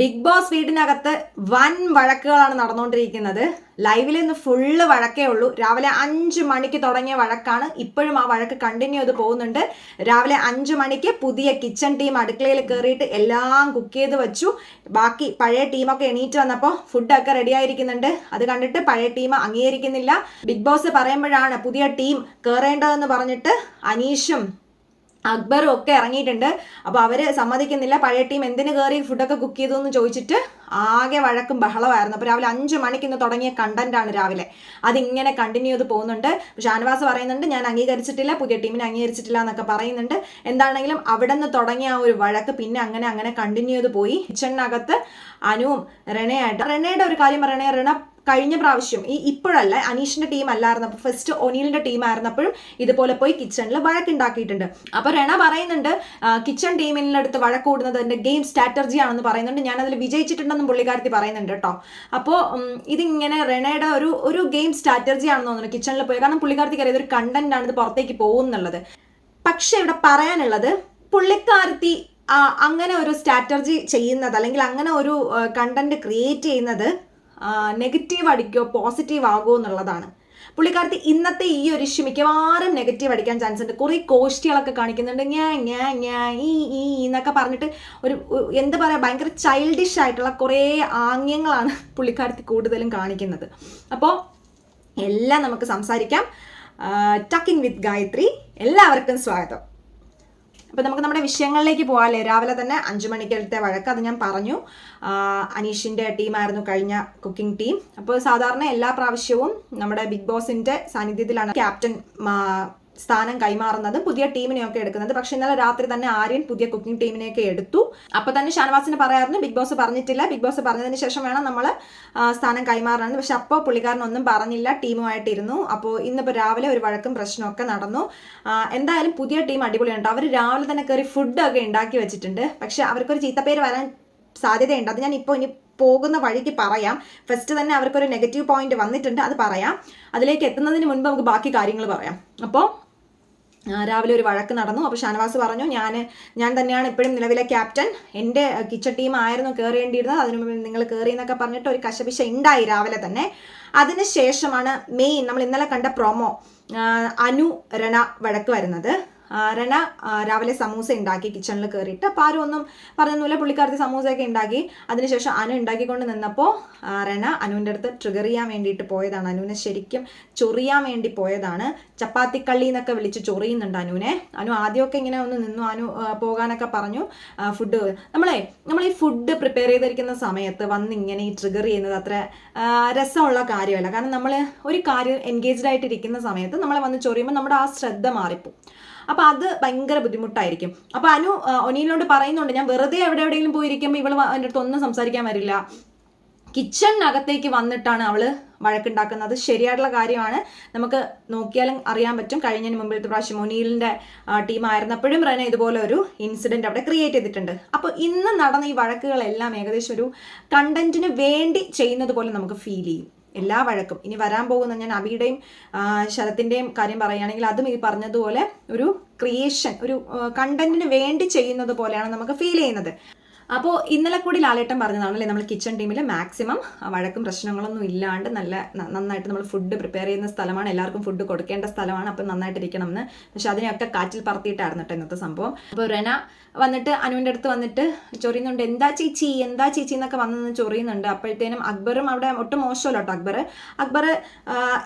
Big boss വീടിനകത്ത് വൻ വഴക്കുകളാണ് നടന്നുകൊണ്ടിരിക്കുന്നത്. ലൈവിൽ നിന്ന് ഫുള്ള് വഴക്കേ ഉള്ളൂ. രാവിലെ അഞ്ച് മണിക്ക് തുടങ്ങിയ വഴക്കാണ് ഇപ്പോഴും ആ വഴക്ക് കണ്ടിന്യൂ ചെയ്ത് പോകുന്നുണ്ട്. രാവിലെ അഞ്ച് മണിക്ക് പുതിയ കിച്ചൺ ടീം അടുക്കളയിൽ കയറിയിട്ട് എല്ലാം കുക്ക് ചെയ്ത് വെച്ചു. ബാക്കി പഴയ ടീമൊക്കെ എണീറ്റ് വന്നപ്പോൾ ഫുഡൊക്കെ റെഡി ആയിരിക്കുന്നുണ്ട്. അത് കണ്ടിട്ട് പഴയ ടീം അംഗീകരിക്കുന്നില്ല. ബിഗ് ബോസ് പറയുമ്പോഴാണ് പുതിയ ടീം കയറേണ്ടതെന്ന് പറഞ്ഞിട്ട് അനീഷും അക്ബറും ഒക്കെ ഇറങ്ങിയിട്ടുണ്ട്. അപ്പോൾ അവർ സമ്മതിക്കുന്നില്ല. പഴയ ടീം എന്തിന് കയറി ഫുഡൊക്കെ കുക്ക് ചെയ്തു എന്ന് ചോദിച്ചിട്ട് ആകെ വഴക്കും ബഹളമായിരുന്നു അപ്പോൾ രാവിലെ അഞ്ച് മണിക്ക് ഇന്ന് തുടങ്ങിയ കണ്ടന്റ് ആണ് രാവിലെ. അതിങ്ങനെ കണ്ടിന്യൂ ചെയ്ത് പോകുന്നുണ്ട്. ഷാനവാസ് പറയുന്നുണ്ട് ഞാൻ അംഗീകരിച്ചിട്ടില്ല. പുതിയ ടീമിനെ അംഗീകരിച്ചിട്ടില്ല എന്നൊക്കെ പറയുന്നുണ്ട്. എന്താണെങ്കിലും അവിടെ നിന്ന് തുടങ്ങിയ ആ ഒരു വഴക്ക് പിന്നെ അങ്ങനെ അങ്ങനെ കണ്ടിന്യൂ ചെയ്ത് പോയി. കിച്ചണിനകത്ത് അനുവും റെണയായിട്ട് റെണയുടെ ഒരു കാര്യം പറയണേ റെണ കഴിഞ്ഞ പ്രാവശ്യം ഈ ഇപ്പോഴല്ല അനീഷിന്റെ ടീം അല്ലായിരുന്നപ്പോൾ ഫസ്റ്റ് ഒനീലിന്റെ ടീം ആയിരുന്നപ്പോഴും ഇതുപോലെ പോയി കിച്ചണിൽ വഴക്കുണ്ടാക്കിയിട്ടുണ്ട്. അപ്പൊ രണ പറയുന്നുണ്ട് കിച്ചൺ ടീമിന്റെ അടുത്ത് വഴക്കൂടുന്നത് എന്റെ ഗെയിം സ്ട്രാറ്റജി ആണെന്ന് പറയുന്നുണ്ട്. ഞാൻ അതിൽ വിജയിച്ചിട്ടുണ്ടെന്നും പുള്ളിക്കാരത്തി പറയുന്നുണ്ട് കേട്ടോ. അപ്പോൾ ഇതിങ്ങനെ റെണയുടെ ഒരു ഒരു ഗെയിം സ്ട്രാറ്റജി ആണെന്ന് തോന്നുന്നു കിച്ചണിൽ പോയി. കാരണം പുള്ളിക്കാരത്തിക്ക് അറിയാം ഇതൊരു കണ്ടന്റ് ആണ് ഇത് പുറത്തേക്ക് പോകുന്നുള്ളത് പക്ഷെ ഇവിടെ പറയാനുള്ളത് പുള്ളിക്കാരത്തി അങ്ങനെ ഒരു സ്ട്രാറ്റജി ചെയ്യുന്നത് അല്ലെങ്കിൽ അങ്ങനെ ഒരു കണ്ടന്റ് ക്രിയേറ്റ് ചെയ്യുന്നത് നെഗറ്റീവ് അടിക്കോ പോസിറ്റീവ് ആകുമോ എന്നുള്ളതാണ്. പുള്ളിക്കാരത്തി ഇന്നത്തെ ഈ ഒരു ഇഷ്യൂ മിക്കവാറും നെഗറ്റീവ് അടിക്കാൻ ചാൻസ് ഉണ്ട്. കുറെ കോഷ്ടികളൊക്കെ കാണിക്കുന്നുണ്ട്. ഞാ ഞാ ഞാ ഈ ഈ എന്നൊക്കെ പറഞ്ഞിട്ട് ഒരു ഒരു എന്താ പറയുക ഭയങ്കര ചൈൽഡിഷ് ആയിട്ടുള്ള കുറേ ആംഗ്യങ്ങളാണ് പുള്ളിക്കാരത്തി കൂടുതലും കാണിക്കുന്നത്. അപ്പോൾ എല്ലാം നമുക്ക് സംസാരിക്കാം. ടക്കിംഗ് വിത്ത് ഗായത്രി എല്ലാവർക്കും സ്വാഗതം. അപ്പോൾ നമുക്ക് നമ്മുടെ വിഷയങ്ങളിലേക്ക് പോകാമല്ലേ രാവിലെ തന്നെ അഞ്ചു മണിക്കലത്തെ വഴക്ക് അത് ഞാൻ പറഞ്ഞു. അനീഷിന്റെ ടീമായിരുന്നു കഴിഞ്ഞ കുക്കിംഗ് ടീം. അപ്പോൾ സാധാരണ എല്ലാ പ്രാവശ്യവും നമ്മുടെ ബിഗ് ബോസിന്റെ സാന്നിധ്യത്തിലാണ് ക്യാപ്റ്റൻ സ്ഥാനം കൈമാറുന്നതും പുതിയ ടീമിനെയൊക്കെ എടുക്കുന്നത്. പക്ഷെ ഇന്നലെ രാത്രി തന്നെ ആര്യൻ പുതിയ കുക്കിംഗ് ടീമിനെയൊക്കെ എടുത്തു. അപ്പൊ തന്നെ ഷാനവാസിനെ പറയാറുണ്ട് ബിഗ് ബോസ് പറഞ്ഞിട്ടില്ല. ബിഗ് ബോസ് പറഞ്ഞതിന് ശേഷം വേണം നമ്മൾ സ്ഥാനം കൈമാറാൻ. പക്ഷെ അപ്പോൾ പുള്ളിക്കാരനൊന്നും പറഞ്ഞില്ല ടീമുമായിട്ടിരുന്നു. അപ്പോൾ ഇന്നിപ്പോൾ രാവിലെ ഒരു വഴക്കും പ്രശ്നമൊക്കെ നടന്നു. എന്തായാലും പുതിയ ടീം അടിപൊളിയുണ്ട്. അവർ രാവിലെ തന്നെ കയറി ഫുഡൊക്കെ ഉണ്ടാക്കി വെച്ചിട്ടുണ്ട്. പക്ഷെ അവർക്കൊരു ചീത്തപ്പേര് വരാൻ സാധ്യതയുണ്ട്. അത് ഞാൻ ഇപ്പോൾ ഇനി പോകുന്ന വഴിക്ക് പറയാം. ഫസ്റ്റ് തന്നെ അവർക്കൊരു നെഗറ്റീവ് പോയിന്റ് വന്നിട്ടുണ്ട് അത് പറയാം. അതിലേക്ക് എത്തുന്നതിന് മുൻപ് നമുക്ക് ബാക്കി കാര്യങ്ങൾ പറയാം. അപ്പോൾ രാവിലെ ഒരു വഴക്ക് നടന്നു. അപ്പോൾ ഷാനവാസ് പറഞ്ഞു ഞാൻ ഞാൻ തന്നെയാണ് ഇപ്പോഴും നിലവിലെ ക്യാപ്റ്റൻ. എന്റെ കിച്ചൺ ടീം ആയിരുന്നു കയറേണ്ടിയിരുന്നത് അതിനു മുമ്പ് നിങ്ങൾ കയറി എന്നൊക്കെ പറഞ്ഞിട്ട് ഒരു കശപിശ ഉണ്ടായി രാവിലെ തന്നെ. അതിനുശേഷമാണ് മെയിൻ നമ്മൾ ഇന്നലെ കണ്ട പ്രൊമോ അനു രണ വഴക്ക് വരുന്നത്. രണ രാവിലെ സമൂസ ഉണ്ടാക്കി കിച്ചണിൽ കയറിയിട്ട് അപ്പോൾ ആരും ഒന്നും പറഞ്ഞൊന്നുമില്ല. പുള്ളിക്കാരത്തി സമൂസയൊക്കെ ഉണ്ടാക്കി. അതിനുശേഷം അനു ഉണ്ടാക്കിക്കൊണ്ട് നിന്നപ്പോൾ രണ അനുവിന്റെ അടുത്ത് ട്രിഗർ ചെയ്യാൻ വേണ്ടിയിട്ട് പോയതാണ്. അനുവിനെ ശരിക്കും ചൊറിയാൻ വേണ്ടി പോയതാണ്. ചപ്പാത്തിക്കള്ളി എന്നൊക്കെ വിളിച്ച് ചൊറിയുന്നുണ്ട് അനുവിനെ. അനു ആദ്യമൊക്കെ ഇങ്ങനെ ഒന്ന് നിന്നു. അനു പോകാനൊക്കെ പറഞ്ഞു. ഫുഡ് നമ്മളെ നമ്മൾ ഈ ഫുഡ് പ്രിപ്പയർ ചെയ്തിരിക്കുന്ന സമയത്ത് വന്ന് ഇങ്ങനെ ഈ ട്രിഗർ ചെയ്യുന്നത് അത്ര രസമുള്ള കാര്യമല്ല. കാരണം നമ്മൾ ഒരു കാര്യം എൻഗേജ്ഡ് ആയിട്ടിരിക്കുന്ന സമയത്ത് നമ്മളെ വന്ന് ചൊറിയുമ്പോൾ നമ്മുടെ ആ ശ്രദ്ധ മാറിപ്പോവും. അപ്പോൾ അത് ഭയങ്കര ബുദ്ധിമുട്ടായിരിക്കും. അപ്പോൾ അനു ഒനിയിലോട് പറയുന്നുണ്ട് ഞാൻ വെറുതെ എവിടെ എവിടെയെങ്കിലും പോയിരിക്കുമ്പോൾ ഇവൾ എന്റെ അടുത്ത് ഒന്നും സംസാരിക്കാൻ വരില്ല. കിച്ചണിനകത്തേക്ക് വന്നിട്ടാണ് അവൾ വഴക്കുണ്ടാക്കുന്നത്. ശരിയായിട്ടുള്ള കാര്യമാണ്. നമുക്ക് നോക്കിയാലും അറിയാൻ പറ്റും. കഴിഞ്ഞതിന് മുമ്പിലത്തെ പ്രാവശ്യം ഒനീലിന്റെ ടീം ആയിരുന്നപ്പോഴും റന ഇതുപോലെ ഒരു ഇൻസിഡന്റ് അവിടെ ക്രിയേറ്റ് ചെയ്തിട്ടുണ്ട്. അപ്പോൾ ഇന്ന് നടന്ന ഈ വഴക്കുകളെല്ലാം ഏകദേശം ഒരു കണ്ടന്റിന് വേണ്ടി ചെയ്യുന്നത് പോലെ നമുക്ക് ഫീൽ ചെയ്യും. എല്ലാ വഴക്കും. ഇനി വരാൻ പോകുന്ന ഞാൻ അബിയുടെയും ശരത്തിന്റെയും കാര്യം പറയുകയാണെങ്കിൽ അതും ഈ പറഞ്ഞതുപോലെ ഒരു ക്രിയേഷൻ ഒരു കണ്ടന്റിന് വേണ്ടി ചെയ്യുന്നത് പോലെയാണ് നമുക്ക് ഫീൽ ചെയ്യുന്നത്. അപ്പോൾ ഇന്നലെ കൂടി ലാലേട്ടൻ പറഞ്ഞതാണല്ലേ നമ്മൾ കിച്ചൺ ടീമിൽ മാക്സിമം വഴക്കും പ്രശ്നങ്ങളൊന്നും ഇല്ലാണ്ട് നല്ല നന്നായിട്ട് നമ്മൾ ഫുഡ് പ്രിപ്പയർ ചെയ്യുന്ന സ്ഥലമാണ് എല്ലാവർക്കും ഫുഡ് കൊടുക്കേണ്ട സ്ഥലമാണ് അപ്പം നന്നായിട്ടിരിക്കണം എന്ന് പക്ഷെ അതിനെയൊക്കെ കാറ്റിൽ പറത്തിയിട്ടായിരുന്നു കേട്ടോ ഇന്നത്തെ സംഭവം. അപ്പോൾ റെന വന്നിട്ട് അനുവിന്റെ അടുത്ത് വന്നിട്ട് ചൊറിയുന്നുണ്ട്. എന്താ ചേച്ചി? എന്താ ചേച്ചി എന്നൊക്കെ വന്നു ചൊറിയുന്നുണ്ട്. അപ്പോഴത്തേനും അക്ബറും അവിടെ ഒട്ടും മോശമല്ല കേട്ടോ അക്ബർ അക്ബർ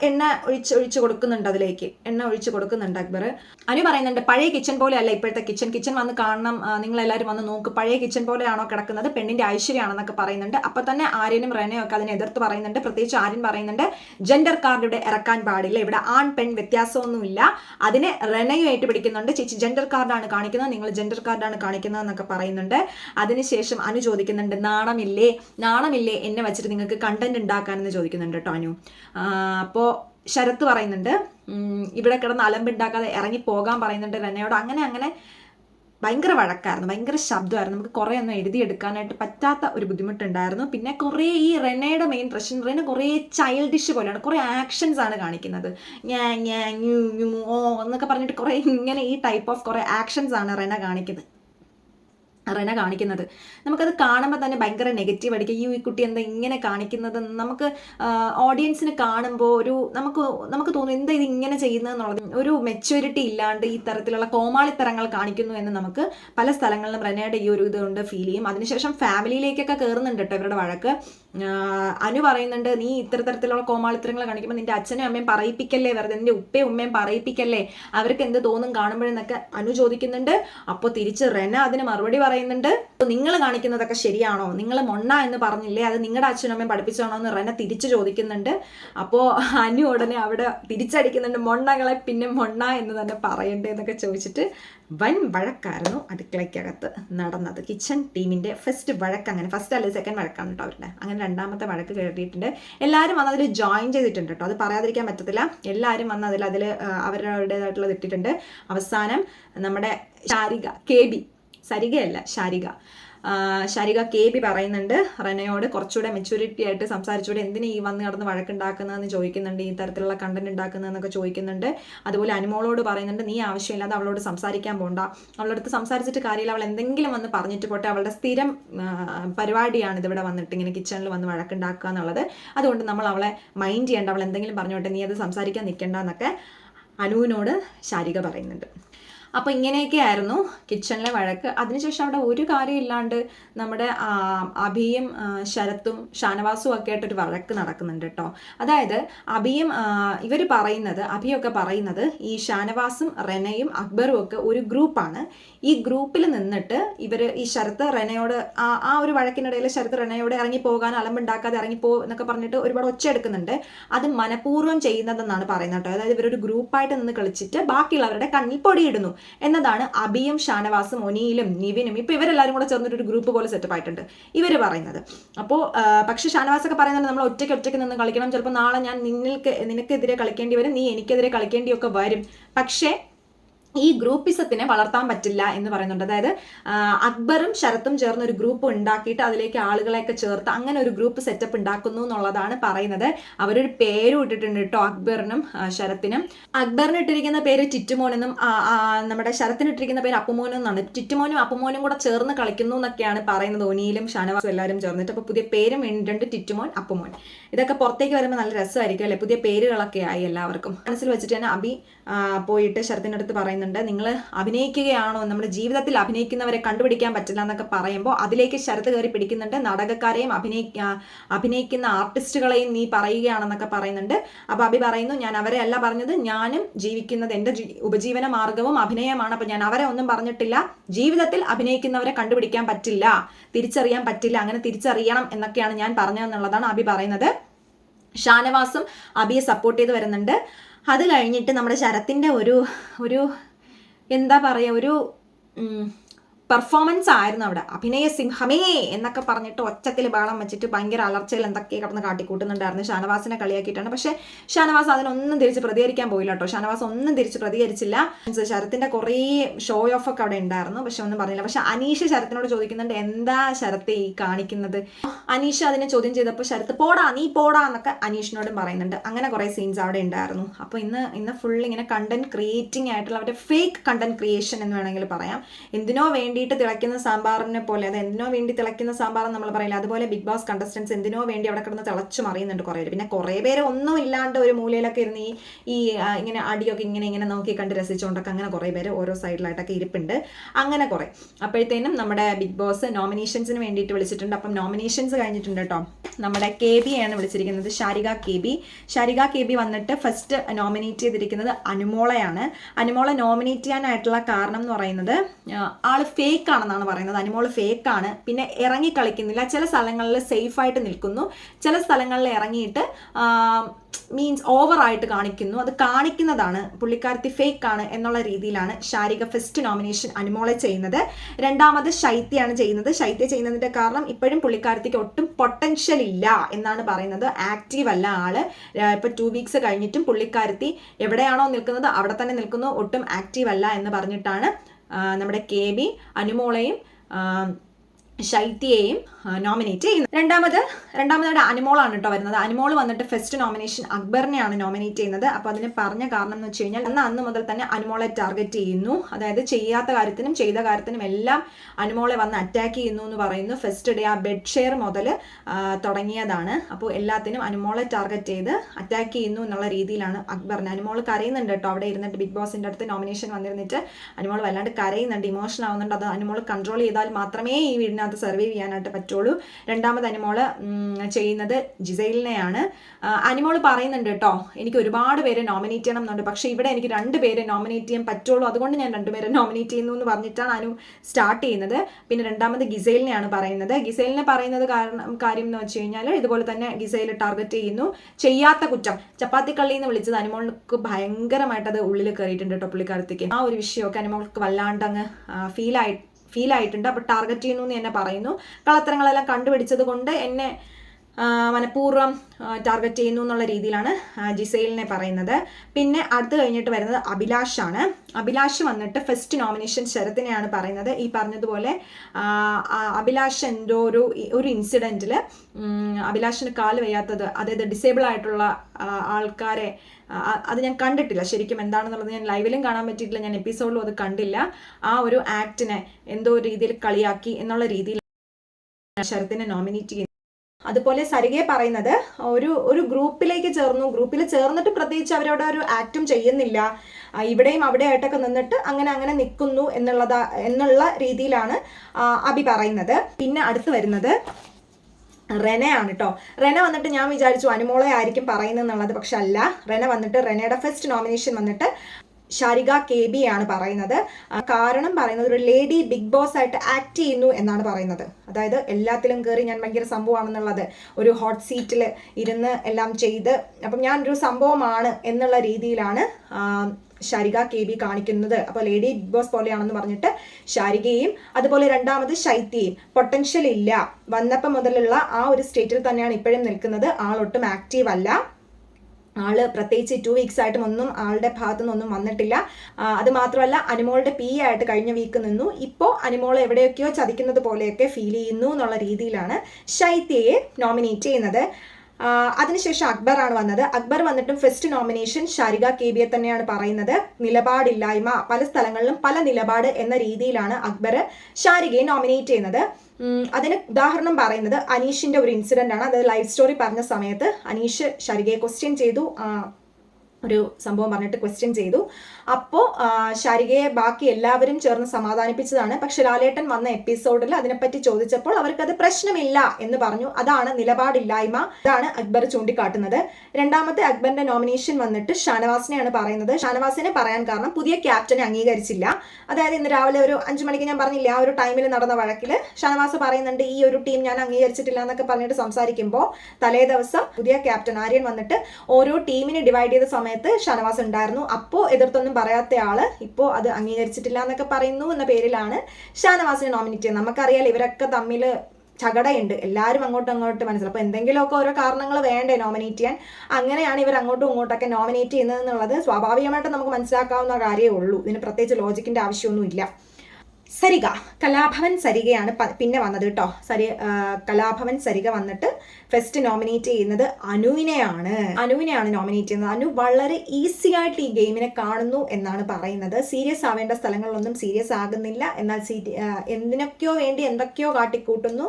എണ്ണ ഒഴിച്ച് ഒഴിച്ച് കൊടുക്കുന്നുണ്ട് അതിലേക്ക്. എണ്ണ ഒഴിച്ച് കൊടുക്കുന്നുണ്ട് അക്ബർ അനു പറയുന്നുണ്ട് പഴയ കിച്ചൺ പോലെയല്ല ഇപ്പോഴത്തെ കിച്ചൺ കിച്ചൺ വന്ന് കാണണം. നിങ്ങളെല്ലാവരും വന്ന് നോക്ക്. പഴയ കിച്ചൺ പോലെയാണോ കിടക്കുന്നത്? പെണ്ണിന്റെ ഐശ്വര്യമാണെന്നൊക്കെ പറയുന്നുണ്ട്. അപ്പോൾ തന്നെ ആര്യനും റെനയും ഒക്കെ അതിനെ എതിർത്ത് പറയുന്നുണ്ട്. പ്രത്യേകിച്ച് ആര്യൻ പറയുന്നുണ്ട് ജെൻഡർ കാർഡ് ഇവിടെ ഇറക്കാൻ പാടില്ല. ഇവിടെ ആൺ പെൺ വ്യത്യാസമൊന്നുമില്ല. അതിനെ റെനയും ഏറ്റുപിടിക്കുന്നുണ്ട് ചേച്ചി ജെൻഡർ കാർഡാണ് കാണിക്കുന്നത്. നിങ്ങൾ ജെൻഡർ കാർഡാണ് കാണിക്കുന്നത് എന്നൊക്കെ പറയുന്നുണ്ട്. അതിനുശേഷം അനു ചോദിക്കുന്നുണ്ട് നാണമില്ലേ? നാണമില്ലേ? എന്നെ വെച്ചിട്ട് നിങ്ങൾക്ക് കണ്ടന്റ് ഉണ്ടാക്കാനെന്ന് ചോദിക്കുന്നുണ്ട് കേട്ടോ അനു. അപ്പോൾ ശരത്ത് പറയുന്നുണ്ട് ഇവിടെ കിടന്ന് അലമ്പുണ്ടാക്കാതെ ഇറങ്ങി പോകാൻ പറയുന്നുണ്ട് രനയോട്. അങ്ങനെ അങ്ങനെ ഭയങ്കര വഴക്കായിരുന്നു ഭയങ്കര ശബ്ദമായിരുന്നു. നമുക്ക് കുറേ ഒന്നും എഴുതിയെടുക്കാനായിട്ട് പറ്റാത്ത ഒരു ബുദ്ധിമുട്ടുണ്ടായിരുന്നു. പിന്നെ കുറേ ഈ റെനയുടെ മെയിൻ പ്രശ്നം റെന കുറേ ചൈൽഡിഷ് പോലെയാണ്. കുറേ ആക്ഷൻസ് ആണ് കാണിക്കുന്നത്. ഞാ ഞാ ഞു ഞു ഓ എന്നൊക്കെ പറഞ്ഞിട്ട് കുറേ ഇങ്ങനെ ഈ ടൈപ്പ് ഓഫ് കുറേ ആക്ഷൻസ് ആണ് റെന കാണിക്കുന്നത്. റെന കാണിക്കുന്നത്. നമുക്കത് കാണുമ്പോൾ തന്നെ ഭയങ്കര നെഗറ്റീവ് ആയിരിക്കും. ഈ കുട്ടി എന്താ ഇങ്ങനെ കാണിക്കുന്നത്? നമുക്ക് ഓഡിയൻസിന് കാണുമ്പോൾ ഒരു നമുക്ക് നമുക്ക് തോന്നും എന്താ ഇത് ഇങ്ങനെ ചെയ്യുന്നത്? എന്നുള്ളത് ഒരു മെച്യൂരിറ്റി ഇല്ലാണ്ട് ഈ തരത്തിലുള്ള കോമാളിത്തരങ്ങൾ കാണിക്കുന്നു എന്ന് നമുക്ക് പല സ്ഥലങ്ങളിലും റെനയുടെ ഈ ഒരു ഇതുകൊണ്ട് ഫീൽ ചെയ്യും. അതിനുശേഷം ഫാമിലിയിലേക്കൊക്കെ കയറുന്നുണ്ട് കേട്ടോ ഇവരുടെ വഴക്ക്. അനു പറയുന്നുണ്ട് നീ ഇത്തരത്തിലുള്ള കോമാളിത്തരങ്ങൾ കാണിക്കുമ്പോൾ നിന്റെ അച്ഛനും അമ്മയും പറയിപ്പിക്കല്ലേ? വെറുതെ നിന്റെ ഉപ്പയും ഉമ്മയും പറയിപ്പിക്കല്ലേ? അവർക്ക് എന്ത് തോന്നും കാണുമ്പോഴെന്നൊക്കെ അനു ചോദിക്കുന്നുണ്ട്. അപ്പോൾ തിരിച്ച് റെന അതിന് മറുപടി പറയുന്നുണ്ട്. നിങ്ങൾ കാണിക്കുന്നതൊക്കെ ശരിയാണോ? നിങ്ങൾ മൊണ്ണ എന്ന് പറഞ്ഞില്ലേ? അത് നിങ്ങളുടെ അച്ഛനും അമ്മയും പഠിപ്പിച്ചാണോ എന്ന് റെന തിരിച്ചു ചോദിക്കുന്നുണ്ട്. അപ്പോൾ അനു ഉടനെ അവിടെ തിരിച്ചടിക്കുന്നുണ്ട്. മൊണ്ണകളെ പിന്നെ മൊണ്ണ എന്ന് തന്നെ പറയണ്ടേ എന്നൊക്കെ ചോദിച്ചിട്ട് വൻ വഴക്കായിരുന്നു അടുക്കളയ്ക്കകത്ത് നടന്നത്. കിച്ചൺ ടീമിന്റെ ഫസ്റ്റ് വഴക്ക് അങ്ങനെ ഫസ്റ്റ് അല്ലെ സെക്കൻഡ് വഴക്കാണ് കേട്ടോ അവരുടെ. അങ്ങനെ രണ്ടാമത്തെ വഴക്ക് കേട്ടിട്ടുണ്ട്. എല്ലാവരും വന്ന് അതിൽ ജോയിൻ ചെയ്തിട്ടുണ്ട് കേട്ടോ അത് പറയാതിരിക്കാൻ പറ്റത്തില്ല. എല്ലാവരും വന്ന് അതിൽ അതിൽ അവരുടേതായിട്ടുള്ളത് ഇട്ടിട്ടുണ്ട്. അവസാനം നമ്മുടെ ശാരിക കെ ബി സരികയല്ല ശാരിക. ശാരിക കെ ബി പറയുന്നുണ്ട് റനയോട് കുറച്ചുകൂടെ മെച്യൂരിറ്റി ആയിട്ട് സംസാരിച്ചുകൂടെ എന്തിനാ ഈ വന്ന് കിടന്ന് വഴക്കുണ്ടാക്കുന്നതെന്ന് ചോദിക്കുന്നുണ്ട് ഈ തരത്തിലുള്ള കണ്ടന്റ് ഉണ്ടാക്കുന്നതെന്നൊക്കെ ചോദിക്കുന്നുണ്ട്. അതുപോലെ അനുമോളോട് പറയുന്നുണ്ട് നീ ആവശ്യമില്ലാതെ അവളോട് സംസാരിക്കാൻ പോണ്ട. അവളടുത്ത് സംസാരിച്ചിട്ട് കാര്യമില്ല. അവൾ എന്തെങ്കിലും വന്ന് പറഞ്ഞിട്ട് പോട്ടെ. അവളുടെ സ്ഥിരം പരിപാടിയാണ് ഇതിവിടെ വന്നിട്ട് ഇങ്ങനെ കിച്ചണിൽ വന്ന് വഴക്കുണ്ടാക്കുക എന്നുള്ളത്. അതുകൊണ്ട് നമ്മൾ അവളെ മൈൻഡ് ചെയ്യേണ്ട. അവൾ എന്തെങ്കിലും പറഞ്ഞോട്ടെ. നീ അത് സംസാരിക്കാൻ നിൽക്കേണ്ട എന്നൊക്കെ അനുവിനോട് ശാരിക പറയുന്നുണ്ട്. അപ്പോൾ ഇങ്ങനെയൊക്കെ ആയിരുന്നു കിച്ചണിലെ വഴക്ക്. അതിനുശേഷം അവിടെ ഒരു കാര്യമില്ലാണ്ട് നമ്മുടെ അഭിയും ശരത്തും ഷാനവാസും ഒക്കെ ആയിട്ടൊരു വഴക്ക് നടക്കുന്നുണ്ട് കേട്ടോ. അതായത് അഭിയും ഇവർ പറയുന്നത് അഭിയൊക്കെ പറയുന്നത് ഈ ഷാനവാസും റെനയും അക്ബറും ഒക്കെ ഒരു ഗ്രൂപ്പാണ്. ഈ ഗ്രൂപ്പിൽ നിന്നിട്ട് ഇവർ ഈ ശരത്ത് റെനയോട് ആ ഒരു വഴക്കിനിടയിൽ ശരത്ത് റെനയോട് ഇറങ്ങി പോകാൻ അലമ്പുണ്ടാക്കാതെ ഇറങ്ങിപ്പോ എന്നൊക്കെ പറഞ്ഞിട്ട് ഒരുപാട് ഒച്ച എടുക്കുന്നുണ്ട്. അത് മനഃപൂർവം ചെയ്യുന്നതെന്നാണ് പറയുന്നത് കേട്ടോ. അതായത് ഇവരൊരു ഗ്രൂപ്പായിട്ട് നിന്ന് കളിച്ചിട്ട് ബാക്കിയുള്ളവരുടെ കണ്ണിൽ പൊടിയിടുന്നു എന്നതാണ് അബിയും ഷാനവാസും ഒനിയിലും നിവിനും. ഇപ്പൊ ഇവരെല്ലാരും കൂടെ ചേർന്നിട്ട് ഒരു ഗ്രൂപ്പ് പോലെ സെറ്റപ്പ് ആയിട്ടുണ്ട്. ഇവർ പറയുന്നത്. അപ്പോൾ പക്ഷെ ഷാനവാസൊക്കെ പറയുന്നത് നമ്മൾ ഒറ്റയ്ക്ക് ഒറ്റയ്ക്ക് നിന്ന് കളിക്കണം. ചിലപ്പോൾ നാളെ ഞാൻ നിങ്ങൾക്ക് നിനക്കെതിരെ കളിക്കേണ്ടി വരും നീ എനിക്കെതിരെ കളിക്കേണ്ടിയൊക്കെ വരും. പക്ഷേ ഈ ഗ്രൂപ്പിസത്തിനെ വളർത്താൻ പറ്റില്ല എന്ന് പറയുന്നുണ്ട്. അതായത് അക്ബറും ശരത്തും ചേർന്ന് ഒരു ഗ്രൂപ്പ് ഉണ്ടാക്കിയിട്ട് അതിലേക്ക് ആളുകളെയൊക്കെ ചേർത്ത് അങ്ങനെ ഒരു ഗ്രൂപ്പ് സെറ്റപ്പ് ഉണ്ടാക്കുന്നു എന്നുള്ളതാണ് പറയുന്നത്. അവരൊരു പേരും ഇട്ടിട്ടുണ്ട് കേട്ടോ അക്ബറിനും ശരത്തിനും. അക്ബറിന് ഇട്ടിരിക്കുന്ന പേര് ടിറ്റുമോനെന്നും നമ്മുടെ ശരത്തിന് ഇട്ടിരിക്കുന്ന പേര് അപ്പുമോനും എന്നാണ്. ടിറ്റുമോനും അപ്പുമോനും കൂടെ ചേർന്ന് കളിക്കുന്നു എന്നൊക്കെയാണ് പറയുന്നത്. ഒനിയിലും ഷാനവാസും എല്ലാവരും ചേർന്നിട്ട്. അപ്പോൾ പുതിയ പേരും വേണ്ടിയിട്ടുണ്ട് ടിറ്റുമോൻ അപ്പുമോൻ. ഇതൊക്കെ പുറത്തേക്ക് വരുമ്പോൾ നല്ല രസമായിരിക്കും അല്ലേ? പുതിയ പേരുകളൊക്കെ ആയി എല്ലാവർക്കും. മനസ്സിൽ വെച്ചിട്ട് തന്നെ അബി പോയിട്ട് ശരത്തിന്റെ അടുത്ത് പറയുന്നുണ്ട്. പറയുന്നുണ്ട്. നിങ്ങൾ അഭിനയിക്കുകയാണോ നമ്മുടെ ജീവിതത്തിൽ അഭിനയിക്കുന്നവരെ കണ്ടുപിടിക്കാൻ പറ്റില്ല എന്നൊക്കെ പറയുമ്പോൾ അതിലേക്ക് ശരത്ത് കയറി പിടിക്കുന്നുണ്ട്. നാടകക്കാരെയും അഭിനയി അഭിനയിക്കുന്ന ആർട്ടിസ്റ്റുകളെയും നീ പറയുകയാണെന്നൊക്കെ പറയുന്നുണ്ട്. അപ്പോൾ അഭി പറയുന്നു ഞാൻ അവരെ അല്ല പറഞ്ഞത്. ഞാനും ജീവിക്കുന്നത് എന്റെ ഉപജീവന മാർഗവും അഭിനയമാണ്. അപ്പോൾ ഞാൻ അവരെ ഒന്നും പറഞ്ഞിട്ടില്ല. ജീവിതത്തിൽ അഭിനയിക്കുന്നവരെ കണ്ടുപിടിക്കാൻ പറ്റില്ല. തിരിച്ചറിയാൻ പറ്റില്ല. അങ്ങനെ തിരിച്ചറിയണം എന്നൊക്കെയാണ് ഞാൻ പറഞ്ഞതെന്നുള്ളതാണ് അഭി പറയുന്നത്. ഷാനവാസും അബിയെ സപ്പോർട്ട് ചെയ്ത് വരുന്നുണ്ട്. അത് കഴിഞ്ഞിട്ട് നമ്മുടെ ശരത്തിന്റെ ഒരു ഒരു എന്താ പറയുക ഒരു പെർഫോമൻസ് ആയിരുന്നു അവിടെ. അഭിനയ സിംഹമേ എന്നൊക്കെ പറഞ്ഞിട്ട് ഒച്ചത്തിൽ ബാളം വെച്ചിട്ട് ഭയങ്കര അലർച്ചയിൽ എന്തൊക്കെ കിടന്ന് കാട്ടിക്കൂട്ടുന്നുണ്ടായിരുന്നു. ഷാനവാസിനെ കളിയാക്കിയിട്ടാണ്. പക്ഷേ ഷാനവാസ് അതിനൊന്നും തിരിച്ച് പ്രതികരിക്കാൻ പോയില്ല കേട്ടോ. ഷാനവാസ് ഒന്നും തിരിച്ച് പ്രതികരിച്ചില്ല. ശരത്തിന്റെ കുറേ ഷോ ഓഫ് ഒക്കെ അവിടെ ഉണ്ടായിരുന്നു. പക്ഷെ ഒന്നും പറഞ്ഞില്ല. പക്ഷെ അനീഷ് ശരത്തിനോട് ചോദിക്കുന്നുണ്ട് എന്താ ശരത്തെ ഈ കാണിക്കുന്നത്? അനീഷ് അതിനെ ചോദ്യം ചെയ്തപ്പോൾ ശരത്ത് പോടാ നീ പോടാ എന്നൊക്കെ അനീഷിനോടും പറയുന്നുണ്ട്. അങ്ങനെ കുറേ സീൻസ് അവിടെ ഉണ്ടായിരുന്നു. അപ്പോൾ ഇന്ന് ഇന്ന് ഫുൾ ഇങ്ങനെ കണ്ടന്റ് ക്രിയേറ്റിംഗ് ആയിട്ടുള്ള അവരുടെ ഫേക്ക് കണ്ടന്റ് ക്രിയേഷൻ എന്ന് വേണമെങ്കിൽ പറയാം. എന്തിനോ വേണ്ടി വേണ്ടിയിട്ട് തിളയ്ക്കുന്ന സാമ്പാറിനെ പോലെ അത് എന്തിനോ വേണ്ടി തിളയ്ക്കുന്ന സാമ്പാർ നമ്മൾ പറയില്ല. അതുപോലെ ബിഗ് ബോസ് കണ്ടസ്റ്റൻസ് എന്തിനോ വേണ്ടി അവിടെ കിടന്ന് തിളച്ചു മറിയുന്നുണ്ട് കുറേ പേര് പിന്നെ കുറേ പേര് ഒന്നും ഇല്ലാണ്ട് ഒരു മൂലയിലൊക്കെ ഇരുന്ന് ഈ ഈ ഇങ്ങനെ അടിയൊക്കെ ഇങ്ങനെ ഇങ്ങനെ നോക്കി കണ്ട് രസിച്ചുകൊണ്ടൊക്കെ അങ്ങനെ കുറേ പേര് ഓരോ സൈഡിലായിട്ടൊക്കെ ഇരിപ്പുണ്ട്. അങ്ങനെ കുറേ. അപ്പോഴത്തേനും നമ്മുടെ ബിഗ് ബോസ് നോമിനേഷൻസിന് വേണ്ടിയിട്ട് വിളിച്ചിട്ടുണ്ട്. അപ്പം നോമിനേഷൻസ് കഴിഞ്ഞിട്ടുണ്ട് കേട്ടോ. നമ്മുടെ കെ ബി ആണ് വിളിച്ചിരിക്കുന്നത് Sharika K B. Sharika K B വന്നിട്ട് ഫസ്റ്റ് നോമിനേറ്റ് ചെയ്തിരിക്കുന്നത് അനുമോളയാണ്. അനുമോളെ നോമിനേറ്റ് ചെയ്യാനായിട്ടുള്ള കാരണം എന്ന് പറയുന്നത് ആൾ ഫേക്ക് ആണെന്നാണ് പറയുന്നത്. അനിമോൾ ഫേക്ക് ആണ് പിന്നെ ഇറങ്ങി കളിക്കുന്നില്ല. ചില സ്ഥലങ്ങളിൽ സേഫ് ആയിട്ട് നിൽക്കുന്നു. ചില സ്ഥലങ്ങളിൽ ഇറങ്ങിയിട്ട് മീൻസ് ഓവറായിട്ട് കാണിക്കുന്നു. അത് കാണിക്കുന്നതാണ് പുള്ളിക്കാരത്തി ഫേക്ക് ആണ് എന്നുള്ള രീതിയിലാണ് ശാരിക ഫസ്റ്റ് നോമിനേഷൻ അനുമോളെ ചെയ്യുന്നത്. രണ്ടാമത് ശൈത്യയാണ് ചെയ്യുന്നത്. ശൈത്യ ചെയ്യുന്നതിന്റെ കാരണം ഇപ്പോഴും പുള്ളിക്കാരത്തിക്ക് ഒട്ടും പൊട്ടൻഷ്യൽ ഇല്ല എന്നാണ് പറയുന്നത്. ആക്റ്റീവ് അല്ല ആൾ. ഇപ്പൊ ടു വീക്സ് കഴിഞ്ഞിട്ടും പുള്ളിക്കാരത്തി എവിടെയാണോ നിൽക്കുന്നത് അവിടെ തന്നെ നിൽക്കുന്നു. ഒട്ടും ആക്റ്റീവ് അല്ല എന്ന് പറഞ്ഞിട്ടാണ് നമ്മുടെ കെ ബി അനുമോളയും ശൈത്യയെയും നോമിനേറ്റ് ചെയ്യുന്നത്. രണ്ടാമത് രണ്ടാമതായിട്ട് അനുമോളാണ് കേട്ടോ വരുന്നത്. അനിമോൾ വന്നിട്ട് ഫസ്റ്റ് നോമിനേഷൻ അക്ബറിനെയാണ് നോമിനേറ്റ് ചെയ്യുന്നത്. അപ്പോൾ അതിന് പറഞ്ഞ കാരണം എന്ന് വെച്ച് കഴിഞ്ഞാൽ അന്ന് അന്ന് മുതൽ തന്നെ അനുമോളെ ടാർഗറ്റ് ചെയ്യുന്നു. അതായത് ചെയ്യാത്ത കാര്യത്തിനും ചെയ്ത കാര്യത്തിനും എല്ലാം അനുമോളെ വന്ന് അറ്റാക്ക് ചെയ്യുന്നു എന്ന് പറയുന്നു. ഫസ്റ്റ് ഡേ ആ ബെഡ് ഷെയർ മുതൽ തുടങ്ങിയതാണ്. അപ്പോൾ എല്ലാത്തിനും അനുമോളെ ടാർഗറ്റ് ചെയ്ത് അറ്റാക്ക് ചെയ്യുന്നു എന്നുള്ള രീതിയിലാണ് അക്ബറിന്. അനിമോൾ കരയുന്നുണ്ട് കേട്ടോ. അവിടെ ഇരുന്നിട്ട് ബിഗ് ബോസിന്റെ അടുത്ത് നോമിനേഷൻ വന്നിരുന്നിട്ട് അനുമോൾ വല്ലാണ്ട് കരയുന്നുണ്ട് ഇമോഷൻ ആവുന്നുണ്ട്. അത് അനുമോൾ കൺട്രോൾ ചെയ്താൽ മാത്രമേ ഈ വീടിനകത്ത് സർവൈവ് ചെയ്യാനായിട്ട് പറ്റുള്ളൂ. രണ്ടാമത് അനിമോൾ ചെയ്യുന്നത് ജിസൈലിനെയാണ്. അനിമോൾ പറയുന്നുണ്ട് കേട്ടോ എനിക്ക് ഒരുപാട് പേരെ നോമിനേറ്റ് ചെയ്യണം എന്നുണ്ട്. പക്ഷേ ഇവിടെ എനിക്ക് രണ്ട് പേരെ നോമിനേറ്റ് ചെയ്യാൻ പറ്റുള്ളൂ. അതുകൊണ്ട് ഞാൻ രണ്ടുപേരെ നോമിനേറ്റ് ചെയ്യുന്നു എന്ന് പറഞ്ഞിട്ടാണ് അനു സ്റ്റാർട്ട് ചെയ്യുന്നത്. പിന്നെ രണ്ടാമത് ഗിസൈലിനെയാണ് പറയുന്നത്. ഗിസൈലിനെ പറയുന്നത് കാരണം കാര്യം എന്ന് വെച്ച് കഴിഞ്ഞാൽ ഇതുപോലെ തന്നെ ഗിസൈൽ ടാർഗറ്റ് ചെയ്യുന്നു. ചെയ്യാത്ത കുറ്റം. ചപ്പാത്തി കള്ളി എന്ന് വിളിച്ചത് അനിമോൾക്ക് ഭയങ്കരമായിട്ട് അത് ഉള്ളിൽ കയറിയിട്ടുണ്ട് കേട്ടോ പുള്ളിക്കാരത്തേക്ക്. ആ ഒരു വിഷയമൊക്കെ അനിമോൾക്ക് വല്ലാണ്ട് അങ്ങ് ആയി ഫീൽ ആയിട്ടുണ്ട്. അപ്പോൾ ടാർഗറ്റ് ചെയ്യുന്നു എന്ന് എന്നെ പറയുന്നു. കളത്തരങ്ങളെല്ലാം കണ്ടുപിടിച്ചത് കൊണ്ട് എന്നെ മനഃപൂർവം ടാർഗറ്റ് ചെയ്യുന്നു എന്നുള്ള രീതിയിലാണ് ജിസൈലിനെ പറയുന്നത്. പിന്നെ അടുത്ത് കഴിഞ്ഞിട്ട് വരുന്നത് അഭിലാഷാണ്. അഭിലാഷ് വന്നിട്ട് ഫസ്റ്റ് നോമിനേഷൻ ശരത്തിനെയാണ് പറയുന്നത്. ഈ പറഞ്ഞതുപോലെ അഭിലാഷ് എന്തോ ഒരു ഒരു ഇൻസിഡന്റിൽ അഭിലാഷിന് കാൽ വയ്യാത്തത് അതായത് ഡിസേബിൾ ആയിട്ടുള്ള ആൾക്കാരെ അത് ഞാൻ കണ്ടിട്ടില്ല. ശരിക്കും എന്താണെന്നുള്ളത് ഞാൻ ലൈവിലും കാണാൻ പറ്റിയിട്ടില്ല. ഞാൻ എപ്പിസോഡിലും അത് കണ്ടില്ല. ആ ഒരു ആക്ടിനെ എന്തോ രീതിയിൽ കളിയാക്കി എന്നുള്ള രീതിയിൽ ശരത്തിനെ നോമിനേറ്റ് ചെയ്യുന്നു. അതുപോലെ സരികെ പറയുന്നത് ഒരു ഒരു ഗ്രൂപ്പിലേക്ക് ചേർന്നു. ഗ്രൂപ്പിൽ ചേർന്നിട്ട് പ്രത്യേകിച്ച് അവരവിടെ ഒരു ആക്റ്റും ചെയ്യുന്നില്ല. ഇവിടെയും അവിടെ ആയിട്ടൊക്കെ നിന്നിട്ട് അങ്ങനെ അങ്ങനെ നിൽക്കുന്നു എന്നുള്ളതാ എന്നുള്ള രീതിയിലാണ് അഭി പറയുന്നത്. പിന്നെ അടുത്ത് വരുന്നത് റെനയാണ് കേട്ടോ റെന വന്നിട്ട് ഞാൻ വിചാരിച്ചു അനുമോളെ ആയിരിക്കും പറയുന്നത് എന്നുള്ളത് പക്ഷെ അല്ല റെന വന്നിട്ട് റെനയുടെ ഫസ്റ്റ് നോമിനേഷൻ വന്നിട്ട് ഷാരിക കെ ബി ആണ് പറയുന്നത്. കാരണം പറയുന്നത് ഒരു ലേഡി ബിഗ് ബോസ് ആയിട്ട് ആക്ട് ചെയ്യുന്നു എന്നാണ് പറയുന്നത്. അതായത് എല്ലാത്തിലും കയറി ഞാൻ ഭയങ്കര സംഭവമാണെന്നുള്ളത്. ഒരു ഹോട്ട് സീറ്റിൽ ഇരുന്ന് എല്ലാം ചെയ്ത്. അപ്പം ഞാനൊരു സംഭവമാണ് എന്നുള്ള രീതിയിലാണ് ഷാരിക കെ ബി കാണിക്കുന്നത്. അപ്പോൾ ലേഡി ബിഗ് ബോസ് പോലെയാണെന്ന് പറഞ്ഞിട്ട് ഷാരികയും അതുപോലെ രണ്ടാമത് ശൈത്യയും പൊട്ടൻഷ്യൽ ഇല്ല. വന്നപ്പം മുതലുള്ള ആ ഒരു സ്റ്റേറ്റിൽ തന്നെയാണ് ഇപ്പോഴും നിൽക്കുന്നത്. ആളൊട്ടും ആക്റ്റീവ് അല്ല. ആൾ പ്രത്യേകിച്ച് ടു വീക്സ് ആയിട്ടും ഒന്നും ആളുടെ ഭാഗത്തു നിന്നൊന്നും വന്നിട്ടില്ല. അത് മാത്രമല്ല അനിമോളുടെ പി ആയിട്ട് കഴിഞ്ഞ വീക്ക് നിന്നു. ഇപ്പോൾ അനിമോൾ എവിടെയൊക്കെയോ ചതിക്കുന്നത് പോലെയൊക്കെ ഫീൽ ചെയ്യുന്നു എന്നുള്ള രീതിയിലാണ് ശൈത്യയെ നോമിനേറ്റ് ചെയ്യുന്നത്. അതിനുശേഷം അക്ബർ ആണ് വന്നത്. അക്ബർ വന്നിട്ടും ഫസ്റ്റ് നോമിനേഷൻ ഷാരിക കെ ബിയെ തന്നെയാണ് പറയുന്നത്. നിലപാടില്ലായ്മ. പല സ്ഥലങ്ങളിലും പല നിലപാട് എന്ന രീതിയിലാണ് അക്ബർ ഷാരികയെ നോമിനേറ്റ് ചെയ്യുന്നത്. അതിന് ഉദാഹരണം പറയുന്നത് അനീഷിന്റെ ഒരു ഇൻസിഡന്റ് ആണ്. അതായത് ലൈഫ് സ്റ്റോറി പറഞ്ഞ സമയത്ത് അനീഷ് ഷാരികയെ ക്വസ്റ്റ്യൻ ചെയ്തു. ഒരു സംഭവം പറഞ്ഞിട്ട് ക്വസ്റ്റ്യൻ ചെയ്തു. അപ്പോൾ ശാരികയെ ബാക്കി എല്ലാവരും ചേർന്ന് സമാധാനിപ്പിച്ചതാണ്. പക്ഷെ ലാലേട്ടൻ വന്ന എപ്പിസോഡിൽ അതിനെപ്പറ്റി ചോദിച്ചപ്പോൾ അവർക്കത് പ്രശ്നമില്ല എന്ന് പറഞ്ഞു. അതാണ് നിലപാടില്ലായ്മ. ഇതാണ് അക്ബർ ചൂണ്ടിക്കാട്ടുന്നത്. രണ്ടാമത്തെ അക്ബറിന്റെ നോമിനേഷൻ വന്നിട്ട് ഷാനവാസിനെയാണ് പറയുന്നത്. ഷാനവാസിനെ പറയാൻ കാരണം പുതിയ ക്യാപ്റ്റനെ അംഗീകരിച്ചില്ല. അതായത് ഇന്ന് രാവിലെ ഒരു അഞ്ചു മണിക്ക് ഞാൻ പറഞ്ഞില്ല ആ ഒരു ടൈമിൽ നടന്ന വഴക്കിൽ ഷാനവാസ് പറയുന്നുണ്ട് ഈ ഒരു ടീം ഞാൻ അംഗീകരിച്ചിട്ടില്ല എന്നൊക്കെ പറഞ്ഞിട്ട് സംസാരിക്കുമ്പോൾ തലേ ദിവസം പുതിയ ക്യാപ്റ്റൻ ആര്യൻ വന്നിട്ട് ഓരോ ടീമിനെ ഡിവൈഡ് ചെയ്ത സമയത്ത് ഷാനവാസ് ഉണ്ടായിരുന്നു. അപ്പോൾ എതിർത്തൊന്നും പറയാത്ത ആൾ ഇപ്പോൾ അത് അംഗീകരിച്ചിട്ടില്ല എന്നൊക്കെ പറയുന്നു എന്ന പേരിലാണ് ഷാനവാസിനെ നോമിനേറ്റ് ചെയ്യുന്നത്. നമുക്കറിയാം ഇവരൊക്കെ തമ്മിൽ ചകടയുണ്ട്. എല്ലാവരും അങ്ങോട്ടും അങ്ങോട്ട് മനസ്സിലാവും അപ്പോൾ എന്തെങ്കിലുമൊക്കെ ഓരോ കാരണങ്ങൾ വേണ്ടേ നോമിനേറ്റ് ചെയ്യാൻ? അങ്ങനെയാണ് ഇവർ അങ്ങോട്ടും ഇങ്ങോട്ടൊക്കെ നോമിനേറ്റ് ചെയ്യുന്നത് എന്നുള്ളത് സ്വാഭാവികമായിട്ടും നമുക്ക് മനസ്സിലാക്കാവുന്ന കാര്യമേ ഉള്ളൂ. ഇതിന് പ്രത്യേകിച്ച് ലോജിക്കിന്റെ ആവശ്യമൊന്നുമില്ല. സരിക കലാഭവൻ സരികയാണ് പിന്നെ വന്നത് കേട്ടോ. സരി കലാഭവൻ സരിക വന്നിട്ട് ഫസ്റ്റ് നോമിനേറ്റ് ചെയ്യുന്നത് അനുവിനെയാണ്. അനുവിനെയാണ് നോമിനേറ്റ് ചെയ്യുന്നത്. അനു വളരെ ഈസി ആയിട്ട് ഈ ഗെയിമിനെ കാണുന്നു എന്നാണ് പറയുന്നത്. സീരിയസ് ആവേണ്ട സ്ഥലങ്ങളിലൊന്നും സീരിയസ് ആകുന്നില്ല. എന്നാൽ എന്തിനൊക്കെയോ വേണ്ടി എന്തൊക്കെയോ കാട്ടിക്കൂട്ടുന്നു.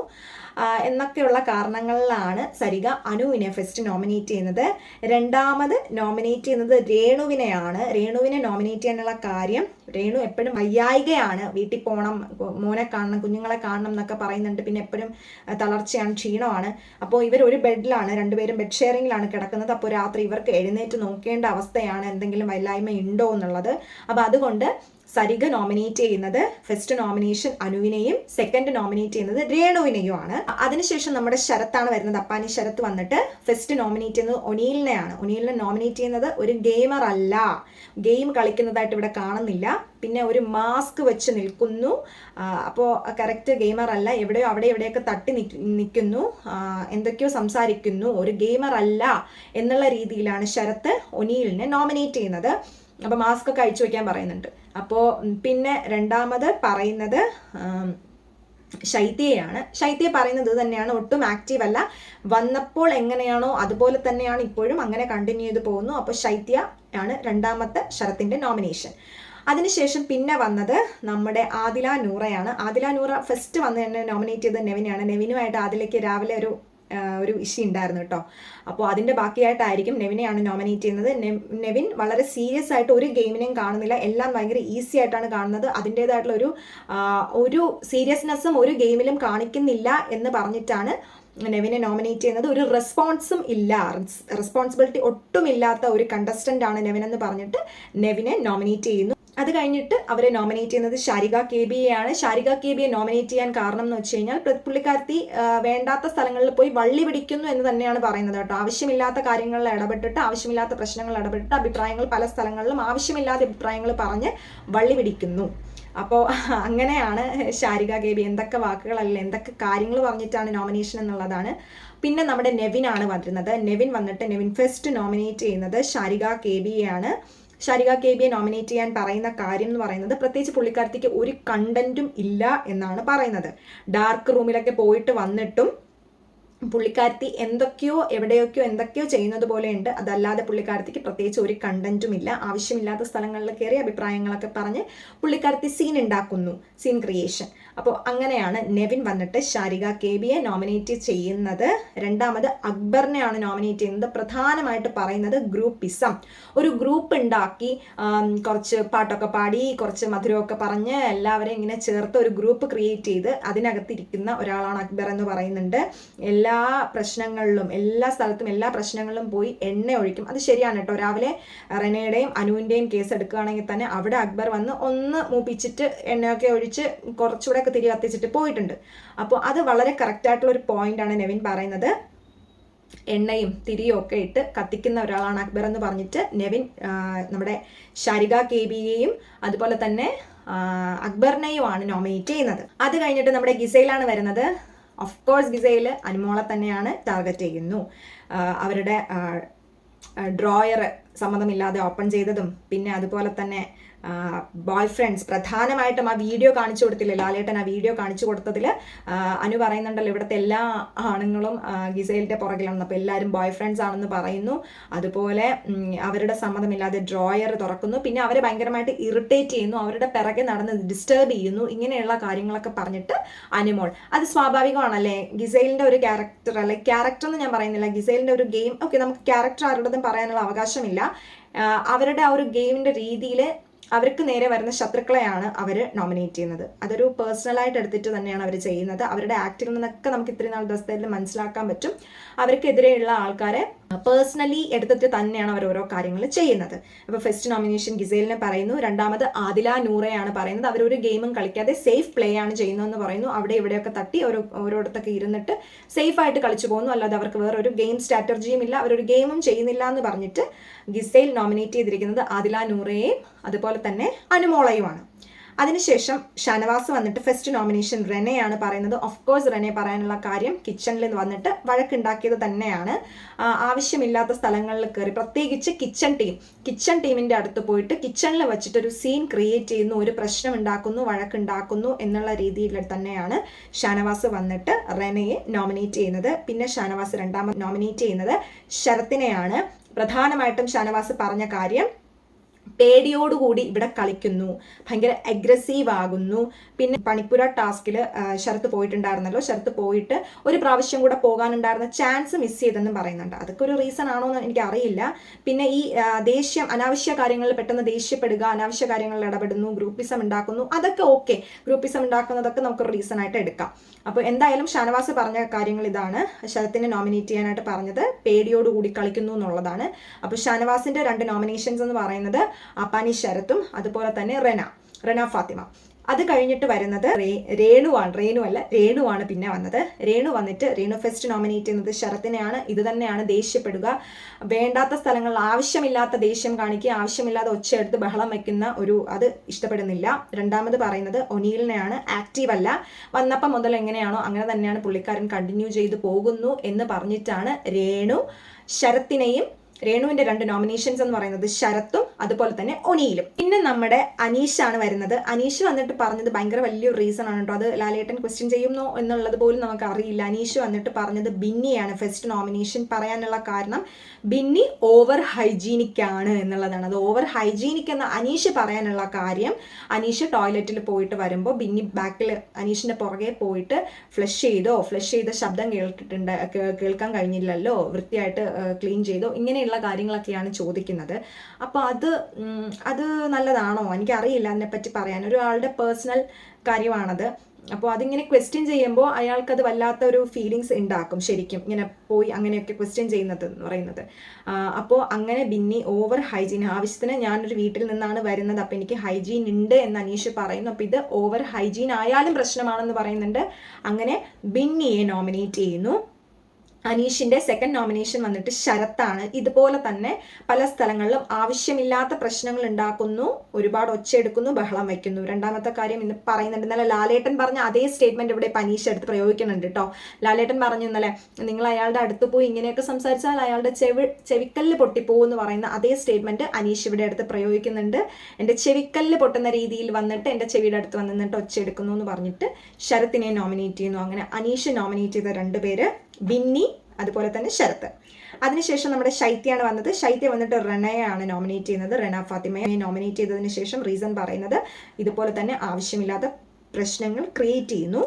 എന്നൊക്കെയുള്ള കാരണങ്ങളിലാണ് സരിക അനുവിനെ ഫസ്റ്റ് നോമിനേറ്റ് ചെയ്യുന്നത്. രണ്ടാമത് നോമിനേറ്റ് ചെയ്യുന്നത് രേണുവിനെയാണ്. രേണുവിനെ നോമിനേറ്റ് ചെയ്യാനുള്ള കാര്യം രേണു എപ്പോഴും വയ്യായികയാണ്. വീട്ടിൽ പോകണം മോനെ കാണണം കുഞ്ഞുങ്ങളെ കാണണം എന്നൊക്കെ പറയുന്നുണ്ട്. പിന്നെ എപ്പോഴും തളർച്ചയാണ് ക്ഷീണമാണ്. അപ്പോൾ ഇവർ ഒരു ബെഡിലാണ് രണ്ടുപേരും ബെഡ് ഷെയറിങ്ങിലാണ് കിടക്കുന്നത്. അപ്പോൾ രാത്രി ഇവർക്ക് എഴുന്നേറ്റ് നോക്കേണ്ട അവസ്ഥയാണ് എന്തെങ്കിലും വല്ലായ്മ ഉണ്ടോ എന്നുള്ളത്. അപ്പോൾ അതുകൊണ്ട് സരിക നോമിനേറ്റ് ചെയ്യുന്നത്. ഫസ്റ്റ് നോമിനേഷൻ അനുവിനെയും സെക്കൻഡ് നോമിനേറ്റ് ചെയ്യുന്നത് രേണുവിനെയും ആണ് അതിനുശേഷം നമ്മുടെ ശരത്താണ് വരുന്നത്. അപ്പാനി ശരത്ത് വന്നിട്ട് ഫസ്റ്റ് നോമിനേറ്റ് ചെയ്യുന്നത് ഒനീലിനെയാണ്. ഒനീലിനെ നോമിനേറ്റ് ചെയ്യുന്നത് ഒരു ഗെയിമർ അല്ല. ഗെയിം കളിക്കുന്നതായിട്ട് ഇവിടെ കാണുന്നില്ല. പിന്നെ ഒരു മാസ്ക് വെച്ച് നിൽക്കുന്നു. അപ്പോൾ കറക്റ്റ് ഗെയിമർ അല്ല. എവിടെയോ അവിടെ എവിടെയൊക്കെ തട്ടി നിൽക്കുന്നു. എന്തൊക്കെയോ സംസാരിക്കുന്നു. ഒരു ഗെയിമർ അല്ല എന്നുള്ള രീതിയിലാണ് ശരത്ത് ഒനീലിനെ നോമിനേറ്റ് ചെയ്യുന്നത്. അപ്പോൾ മാസ്ക് ഒക്കെ അയച്ചു വെക്കാൻ പറയുന്നുണ്ട്. അപ്പോൾ പിന്നെ രണ്ടാമത് പറയുന്നത് ശൈത്യയാണ്. ശൈത്യ പറയുന്നത് തന്നെയാണ്. ഒട്ടും ആക്റ്റീവ് അല്ല. വന്നപ്പോൾ എങ്ങനെയാണോ അതുപോലെ തന്നെയാണ് ഇപ്പോഴും അങ്ങനെ കണ്ടിന്യൂ ചെയ്ത് പോകുന്നു. അപ്പോൾ ശൈത്യ ആണ് രണ്ടാമത്തെ ശരത്തിന്റെ നോമിനേഷൻ അതിനുശേഷം പിന്നെ വന്നത് നമ്മുടെ ആദില നൂറയാണ്. ആദില നൂറ ഫസ്റ്റ് വന്ന് തന്നെ നോമിനേറ്റ് ചെയ്തത് നെവിനെയാണ്. നെവിനുമായിട്ട് ആദിലയ്ക്ക് രാവിലെ ഒരു ഒരു ഇഷ്യൂ ഉണ്ടായിരുന്നു കേട്ടോ അപ്പോൾ അതിന്റെ ബാക്കിയായിട്ടായിരിക്കും നെവിനെയാണ് നോമിനേറ്റ് ചെയ്യുന്നത്. നെവിൻ വളരെ സീരിയസ് ആയിട്ട് ഒരു ഗെയിമിനെയും കാണുന്നില്ല. എല്ലാം ഭയങ്കര ഈസി ആയിട്ടാണ് കാണുന്നത്. അതിന്റേതായിട്ടുള്ള ഒരു ഒരു സീരിയസ്നെസ്സും ഒരു ഗെയിമിലും കാണിക്കുന്നില്ല എന്ന് പറഞ്ഞിട്ടാണ് നെവിനെ നോമിനേറ്റ് ചെയ്യുന്നത്. ഒരു റെസ്പോൺസും ഇല്ല. റെസ്പോൺസിബിലിറ്റി ഒട്ടുമില്ലാത്ത ഒരു കണ്ടസ്റ്റന്റ് ആണ് നെവിൻ എന്ന് പറഞ്ഞിട്ട് നെവിനെ നോമിനേറ്റ് ചെയ്യുന്നു. അത് കഴിഞ്ഞിട്ട് അവരെ നോമിനേറ്റ് ചെയ്യുന്നത് ഷാരിക കെ ബി ആണ്. ഷാരിക കെ ബിയെ നോമിനേറ്റ് ചെയ്യാൻ കാരണം എന്ന് വെച്ച് കഴിഞ്ഞാൽ പുള്ളിക്കാരത്തി വേണ്ടാത്ത സ്ഥലങ്ങളിൽ പോയി വള്ളി പിടിക്കുന്നു എന്ന് തന്നെയാണ് പറയുന്നത് കേട്ടോ. ആവശ്യമില്ലാത്ത കാര്യങ്ങളിൽ ഇടപെട്ടിട്ട് ആവശ്യമില്ലാത്ത പ്രശ്നങ്ങളിൽ ഇടപെട്ടിട്ട് അഭിപ്രായങ്ങൾ പല സ്ഥലങ്ങളിലും ആവശ്യമില്ലാത്ത അഭിപ്രായങ്ങൾ പറഞ്ഞ് വള്ളി പിടിക്കുന്നു. അപ്പോൾ അങ്ങനെയാണ് ഷാരിക കെ ബി എന്തൊക്കെ വാക്കുകളല്ല എന്തൊക്കെ കാര്യങ്ങൾ പറഞ്ഞിട്ടാണ് നോമിനേഷൻ എന്നുള്ളതാണ്. പിന്നെ നമ്മുടെ നെവിൻ ആണ് വന്നിരുന്നത്. നെവിൻ വന്നിട്ട് നെവിൻ ഫസ്റ്റ് നോമിനേറ്റ് ചെയ്യുന്നത് ഷാരിക കെ ബിയെയാണ് ഷാരിക കെ ബിയെ നോമിനേറ്റ് ചെയ്യാൻ പറയുന്ന കാര്യം എന്ന് പറയുന്നത് പ്രത്യേകിച്ച് പുള്ളിക്കാരത്തിക്ക് ഒരു കണ്ടന്റും ഇല്ല എന്നാണ് പറയുന്നത്. ഡാർക്ക് റൂമിലൊക്കെ പോയിട്ട് വന്നിട്ടും പുള്ളിക്കാരത്തി എന്തൊക്കെയോ എവിടെയൊക്കെയോ എന്തൊക്കെയോ ചെയ്യുന്നത് പോലെയുണ്ട് അതല്ലാതെ പുള്ളിക്കാരത്തിക്ക് പ്രത്യേകിച്ച് ഒരു കണ്ടന്റും ഇല്ല. ആവശ്യമില്ലാത്ത സ്ഥലങ്ങളിൽ കയറി അഭിപ്രായങ്ങളൊക്കെ പറഞ്ഞ് പുള്ളിക്കാരത്തി സീൻ ഉണ്ടാക്കുന്നു. സീൻ ക്രിയേഷൻ അപ്പോൾ അങ്ങനെയാണ് നെവിൻ വന്നിട്ട് ശാരിക കെ ബിയെ നോമിനേറ്റ് ചെയ്യുന്നത്. രണ്ടാമത് അക്ബറിനെയാണ് നോമിനേറ്റ് ചെയ്യുന്നത്. പ്രധാനമായിട്ട് പറയുന്നത് ഗ്രൂപ്പിസം ഒരു ഗ്രൂപ്പ് ഉണ്ടാക്കി കുറച്ച് പാട്ടൊക്കെ പാടി കുറച്ച് മധുരമൊക്കെ പറഞ്ഞ് എല്ലാവരെയും ഇങ്ങനെ ചേർത്ത് ഒരു ഗ്രൂപ്പ് ക്രിയേറ്റ് ചെയ്ത് അതിനകത്തിരിക്കുന്ന ഒരാളാണ് അക്ബർ എന്ന് പറയുന്നുണ്ട്. എല്ലാ പ്രശ്നങ്ങളിലും എല്ലാ സ്ഥലത്തും എല്ലാ പ്രശ്നങ്ങളിലും പോയി എണ്ണ ഒഴിക്കും. അത് ശരിയാണ് കേട്ടോ. രാവിലെ റെനയുടെയും അനുവിന്റെയും കേസ് എടുക്കുകയാണെങ്കിൽ തന്നെ അവിടെ അക്ബർ വന്ന് ഒന്ന് മൂപ്പിച്ചിട്ട് എണ്ണയൊക്കെ ഒഴിച്ച് കുറച്ചുകൂടെ ഒക്കെ തിരി കത്തിച്ചിട്ട് പോയിട്ടുണ്ട്. അപ്പോൾ അത് വളരെ കറക്റ്റായിട്ടുള്ള ഒരു പോയിന്റ് ആണ് നെവിൻ പറയുന്നത്. എണ്ണയും തിരിയും ഒക്കെ ഇട്ട് കത്തിക്കുന്ന ഒരാളാണ് അക്ബർ എന്ന് പറഞ്ഞിട്ട് നെവിൻ നമ്മുടെ ശരിക കെ ബിയെയും അതുപോലെ തന്നെ അക്ബറിനെയുമാണ് നോമിനേറ്റ് ചെയ്യുന്നത്. അത് കഴിഞ്ഞിട്ട് നമ്മുടെ ഗിസയിലാണ് വരുന്നത്. ഓഫ് കോഴ്സ് ഗിസയിൽ അനുമോളെ തന്നെയാണ് ടാർഗറ്റ് ചെയ്യുന്നു. അവരുടെ ഡ്രോയർ സമ്മതമില്ലാതെ ഓപ്പൺ ചെയ്തതും പിന്നെ അതുപോലെ തന്നെ ബോയ് ഫ്രണ്ട്സ് പ്രധാനമായിട്ടും ആ വീഡിയോ കാണിച്ചു കൊടുത്തില്ല ലാലേട്ടൻ ആ വീഡിയോ കാണിച്ചു കൊടുത്തതിൽ അനു പറയുന്നുണ്ടല്ലോ ഇവിടുത്തെ എല്ലാ ആണുങ്ങളും ഗിസൈലിന്റെ പുറകിലാണ്. അപ്പോൾ എല്ലാവരും ബോയ് ഫ്രണ്ട്സ് ആണെന്ന് പറയുന്നു. അതുപോലെ അവരുടെ സമ്മതമില്ലാതെ ഡ്രോയർ തുറക്കുന്നു. പിന്നെ അവരെ ഭയങ്കരമായിട്ട് ഇറിറ്റേറ്റ് ചെയ്യുന്നു. അവരുടെ പിറകെ നടന്ന് ഡിസ്റ്റേബ് ചെയ്യുന്നു. ഇങ്ങനെയുള്ള കാര്യങ്ങളൊക്കെ പറഞ്ഞിട്ട് അനുമോൾ. അത് സ്വാഭാവികമാണല്ലേ? ഗിസൈലിന്റെ ഒരു ക്യാരക്ടർ അല്ലെ ക്യാരക്ടർ എന്ന് ഞാൻ പറയുന്നില്ല. ഗിസൈലിന്റെ ഒരു ഗെയിം ഓക്കെ നമുക്ക് ക്യാരക്ടർ ആരുടേതും പറയാനുള്ള അവകാശമില്ല. അവരുടെ ആ ഒരു ഗെയിമിന്റെ രീതിയിൽ അവർക്ക് നേരെ വരുന്ന ശത്രുക്കളെയാണ് അവർ നോമിനേറ്റ് ചെയ്യുന്നത്. അതൊരു പേഴ്സണലായിട്ട് എടുത്തിട്ട് തന്നെയാണ് അവർ ചെയ്യുന്നത്. അവരുടെ ആക്ടിൽ നിന്നൊക്കെ നമുക്ക് ഇത്രയും നാൾ ദിവസത്തിൽ മനസ്സിലാക്കാൻ പറ്റും. അവർക്കെതിരെയുള്ള ആൾക്കാരെ പേഴ്സണലി എടുത്തിട്ട് തന്നെയാണ് അവർ ഓരോ കാര്യങ്ങൾ ചെയ്യുന്നത്. അപ്പോൾ ഫസ്റ്റ് നോമിനേഷൻ ഗിസേലിനെ പറയുന്നു. രണ്ടാമത് ആദില നൂറയാണ് പറയുന്നത്. അവരൊരു ഗെയിമും കളിക്കാതെ സേഫ് പ്ലേ ആണ് ചെയ്യുന്നതെന്ന് പറയുന്നു. അവിടെ ഇവിടെയൊക്കെ തട്ടി ഓരോ ഓരോടത്തൊക്കെ ഇരുന്നിട്ട് സേഫ് ആയിട്ട് കളിച്ചു പോകുന്നു. അല്ലാതെ അവർക്ക് വേറൊരു ഗെയിം സ്ട്രാറ്റജിയും ഇല്ല. അവരൊരു ഗെയിമും ചെയ്യുന്നില്ല എന്ന് പറഞ്ഞിട്ട് ഗിസേൽ നോമിനേറ്റ് ചെയ്തിരിക്കുന്നത് ആദില നൂറയെയും അതുപോലെ തന്നെ അനുമോളയുമാണ്. അതിനുശേഷം ഷനവാസ് വന്നിട്ട് ഫസ്റ്റ് നോമിനേഷൻ റെനയാണ് പറയുന്നത്. ഓഫ് കോഴ്സ് റെനെ പറയാനുള്ള കാര്യം കിച്ചണിൽ വന്നിട്ട് വഴക്കുണ്ടാക്കിയത് തന്നെയാണ്. ആവശ്യമില്ലാത്ത സ്ഥലങ്ങളിൽ കയറി പ്രത്യേകിച്ച് കിച്ചൺ ടീം കിച്ചൺ ടീമിന്റെ അടുത്ത് പോയിട്ട് കിച്ചണിൽ വെച്ചിട്ട് ഒരു സീൻ ക്രിയേറ്റ് ചെയ്യുന്നു ഒരു പ്രശ്നം ഉണ്ടാക്കുന്നു വഴക്കുണ്ടാക്കുന്നു എന്നുള്ള രീതിയിൽ തന്നെയാണ് ഷാനവാസ് വന്നിട്ട് റെനയെ നോമിനേറ്റ് ചെയ്യുന്നത്. പിന്നെ ഷാനവാസ് രണ്ടാമത് നോമിനേറ്റ് ചെയ്യുന്നത് ശരത്തിനെയാണ്. പ്രധാനമായിട്ടും ഷാനവാസ് പറഞ്ഞ കാര്യം പേടിയോടുകൂടി ഇവിടെ കളിക്കുന്നു. ഭയങ്കര അഗ്രസീവ് ആകുന്നു. പിന്നെ പണിപ്പുര ടാസ്കിൽ ശരത്ത് പോയിട്ടുണ്ടായിരുന്നല്ലോ. ശരത്ത് പോയിട്ട് ഒരു പ്രാവശ്യം കൂടെ പോകാനുണ്ടായിരുന്ന ചാൻസ് മിസ് ചെയ്തെന്നും പറയുന്നുണ്ട്. അതൊക്കെ ഒരു റീസൺ ആണോ എന്ന് എനിക്ക് അറിയില്ല പിന്നെ ഈ ദേഷ്യം അനാവശ്യ കാര്യങ്ങളിൽ പെട്ടെന്ന് ദേഷ്യപ്പെടുക അനാവശ്യ കാര്യങ്ങളിൽ ഇടപെടുന്നു ഗ്രൂപ്പിസം ഉണ്ടാക്കുന്നു അതൊക്കെ ഓക്കെ ഗ്രൂപ്പിസം ഉണ്ടാക്കുന്നതൊക്കെ നമുക്കൊരു റീസൺ ആയിട്ട് എടുക്കാം. അപ്പോൾ എന്തായാലും ഷാനവാസ് പറഞ്ഞ കാര്യങ്ങൾ ഇതാണ്. ശരത്തിനെ നോമിനേറ്റ് ചെയ്യാനായിട്ട് പറഞ്ഞത്. പേടിയോടുകൂടി കളിക്കുന്നു എന്നുള്ളതാണ്. അപ്പോൾ ഷാനവാസിന്റെ രണ്ട് നോമിനേഷൻസ് എന്ന് പറയുന്നത് അപ്പാനി ശരത്തും അതുപോലെ തന്നെ റെന റെന ഫാത്തിമ. അത് കഴിഞ്ഞിട്ട് വരുന്നത് രേണുവാണ് രേണു അല്ല രേണുവാണ് പിന്നെ വന്നത്. രേണു വന്നിട്ട് രേണു ഫെസ്റ്റ് നോമിനേറ്റ് ചെയ്യുന്നത് ശരത്തിനെയാണ്. ഇത് തന്നെയാണ് ദേഷ്യപ്പെടുക. വേണ്ടാത്ത സ്ഥലങ്ങളിൽ ആവശ്യമില്ലാത്ത ദേഷ്യം കാണിക്കുക ആവശ്യമില്ലാതെ ഒച്ചയെടുത്ത് ബഹളം വയ്ക്കുന്ന ഒരു അത് ഇഷ്ടപ്പെടുന്നില്ല. രണ്ടാമത് പറയുന്നത് ഒനീലിനെയാണ്. ആക്റ്റീവ് അല്ല. വന്നപ്പം മുതൽ എങ്ങനെയാണോ അങ്ങനെ തന്നെയാണ് പുള്ളിക്കാരൻ കണ്ടിന്യൂ ചെയ്തു പോകുന്നു എന്ന് പറഞ്ഞിട്ടാണ് രേണു ശരത്തിനെയും രേണുവിന്റെ രണ്ട് നോമിനേഷൻസ് എന്ന് പറയുന്നത് ശരത്തും അതുപോലെ തന്നെ ഒനിയിലും. പിന്നെ നമ്മുടെ അനീഷാണ് വരുന്നത്. അനീഷ് വന്നിട്ട് പറഞ്ഞത് ഭയങ്കര വലിയൊരു റീസൺ ആണ് കേട്ടോ. അത് ലാലേട്ടൻ ക്വസ്റ്റ്യൻ ചെയ്യുന്നു എന്നുള്ളത് പോലും നമുക്ക് അറിയില്ല. അനീഷ് വന്നിട്ട് പറഞ്ഞത് ബിന്നിയാണ് ഫസ്റ്റ് നോമിനേഷൻ പറയാനുള്ള കാരണം ബിന്നി ഓവർ ഹൈജീനിക് ആണ് എന്നുള്ളതാണ്. അത് ഓവർ ഹൈജീനിക് എന്ന് അനീഷ് പറയാനുള്ള കാര്യം അനീഷ് ടോയ്ലറ്റിൽ പോയിട്ട് വരുമ്പോൾ ബിന്നി ബാക്കിൽ അനീഷിന്റെ പുറകെ പോയിട്ട് ഫ്ലഷ് ചെയ്തോ ഫ്ലഷ് ചെയ്ത ശബ്ദം കേട്ടിട്ടുണ്ട് കേൾക്കാൻ കഴിഞ്ഞില്ലല്ലോ വൃത്തിയായിട്ട് ക്ലീൻ ചെയ്തോ ഇങ്ങനെയുള്ള കാര്യങ്ങളൊക്കെയാണ് ചോദിക്കുന്നത്. അപ്പോൾ അത് അത് നല്ലതാണോ? എനിക്കറിയില്ല അതിനെപ്പറ്റി പറയാൻ. ഒരാളുടെ പേഴ്സണൽ കാര്യമാണത്. അപ്പോൾ അതിങ്ങനെ ക്വസ്റ്റ്യൻ ചെയ്യുമ്പോൾ അയാൾക്കത് വല്ലാത്ത ഒരു ഫീലിങ്സ് ഉണ്ടാക്കും ശരിക്കും. ഇങ്ങനെ പോയി അങ്ങനെയൊക്കെ ക്വസ്റ്റ്യൻ ചെയ്യുന്നത് എന്ന് പറയുന്നത്. അപ്പോൾ അങ്ങനെ ബിന്നി ഓവർ ഹൈജീൻ ആവശ്യത്തിന് ഞാനൊരു വീട്ടിൽ നിന്നാണ് വരുന്നത്. അപ്പോൾ എനിക്ക് ഹൈജീൻ ഉണ്ട് എന്ന് അനീഷ് പറയുന്നു. അപ്പോൾ ഇത് ഓവർ ഹൈജീൻ ആയാലും പ്രശ്നമാണെന്ന് പറയുന്നുണ്ട്. അങ്ങനെ ബിന്നിയെ നോമിനേറ്റ് ചെയ്യുന്നു. അനീഷിന്റെ സെക്കൻഡ് നോമിനേഷൻ വന്നിട്ട് ശരത്താണ്. ഇതുപോലെ തന്നെ പല സ്ഥലങ്ങളിലും ആവശ്യമില്ലാത്ത പ്രശ്നങ്ങൾ ഉണ്ടാക്കുന്നു. ഒരുപാട് ഒച്ചയെടുക്കുന്നു ബഹളം വയ്ക്കുന്നു രണ്ടാമത്തെ കാര്യം ഇന്ന് പറയുന്നുണ്ട്. ഇന്നലെ ലാലേട്ടൻ പറഞ്ഞ അതേ സ്റ്റേറ്റ്മെന്റ് ഇവിടെ പനീഷ് എടുത്ത് പ്രയോഗിക്കുന്നുണ്ട് കേട്ടോ ലാലേട്ടൻ പറഞ്ഞു ഇന്നലെ നിങ്ങൾ അയാളുടെ അടുത്ത് പോയി ഇങ്ങനെയൊക്കെ സംസാരിച്ചാൽ അയാളുടെ ചെവി ചെവിക്കല്ല് പൊട്ടിപ്പോകും എന്ന് പറയുന്ന അതേ സ്റ്റേറ്റ്മെന്റ് അനീഷ് ഇവിടെ അടുത്ത് പ്രയോഗിക്കുന്നുണ്ട്. എന്റെ ചെവിക്കല്ല് പൊട്ടുന്ന രീതിയിൽ വന്നിട്ട് എന്റെ ചെവിയുടെ അടുത്ത് വന്നിട്ട് ഒച്ചയെടുക്കുന്നു എന്ന് പറഞ്ഞിട്ട് ശരത്തിനെ നോമിനേറ്റ് ചെയ്യുന്നു. അങ്ങനെ അനീഷ് നോമിനേറ്റ് ചെയ്ത രണ്ടുപേര് ബിന്നി അതുപോലെ തന്നെ ശരത്ത്. അതിനുശേഷം നമ്മുടെ ശൈത്യാണ് വന്നത്. ശൈത്യ വന്നിട്ട് റെണയാണ് നോമിനേറ്റ് ചെയ്യുന്നത്. റെന ഫാത്തിമയെ നോമിനേറ്റ് ചെയ്തതിന് ശേഷം റീസൺ പറയുന്നത് ഇതുപോലെ തന്നെ ആവശ്യമില്ലാത്ത പ്രശ്നങ്ങൾ ക്രിയേറ്റ് ചെയ്യുന്നു.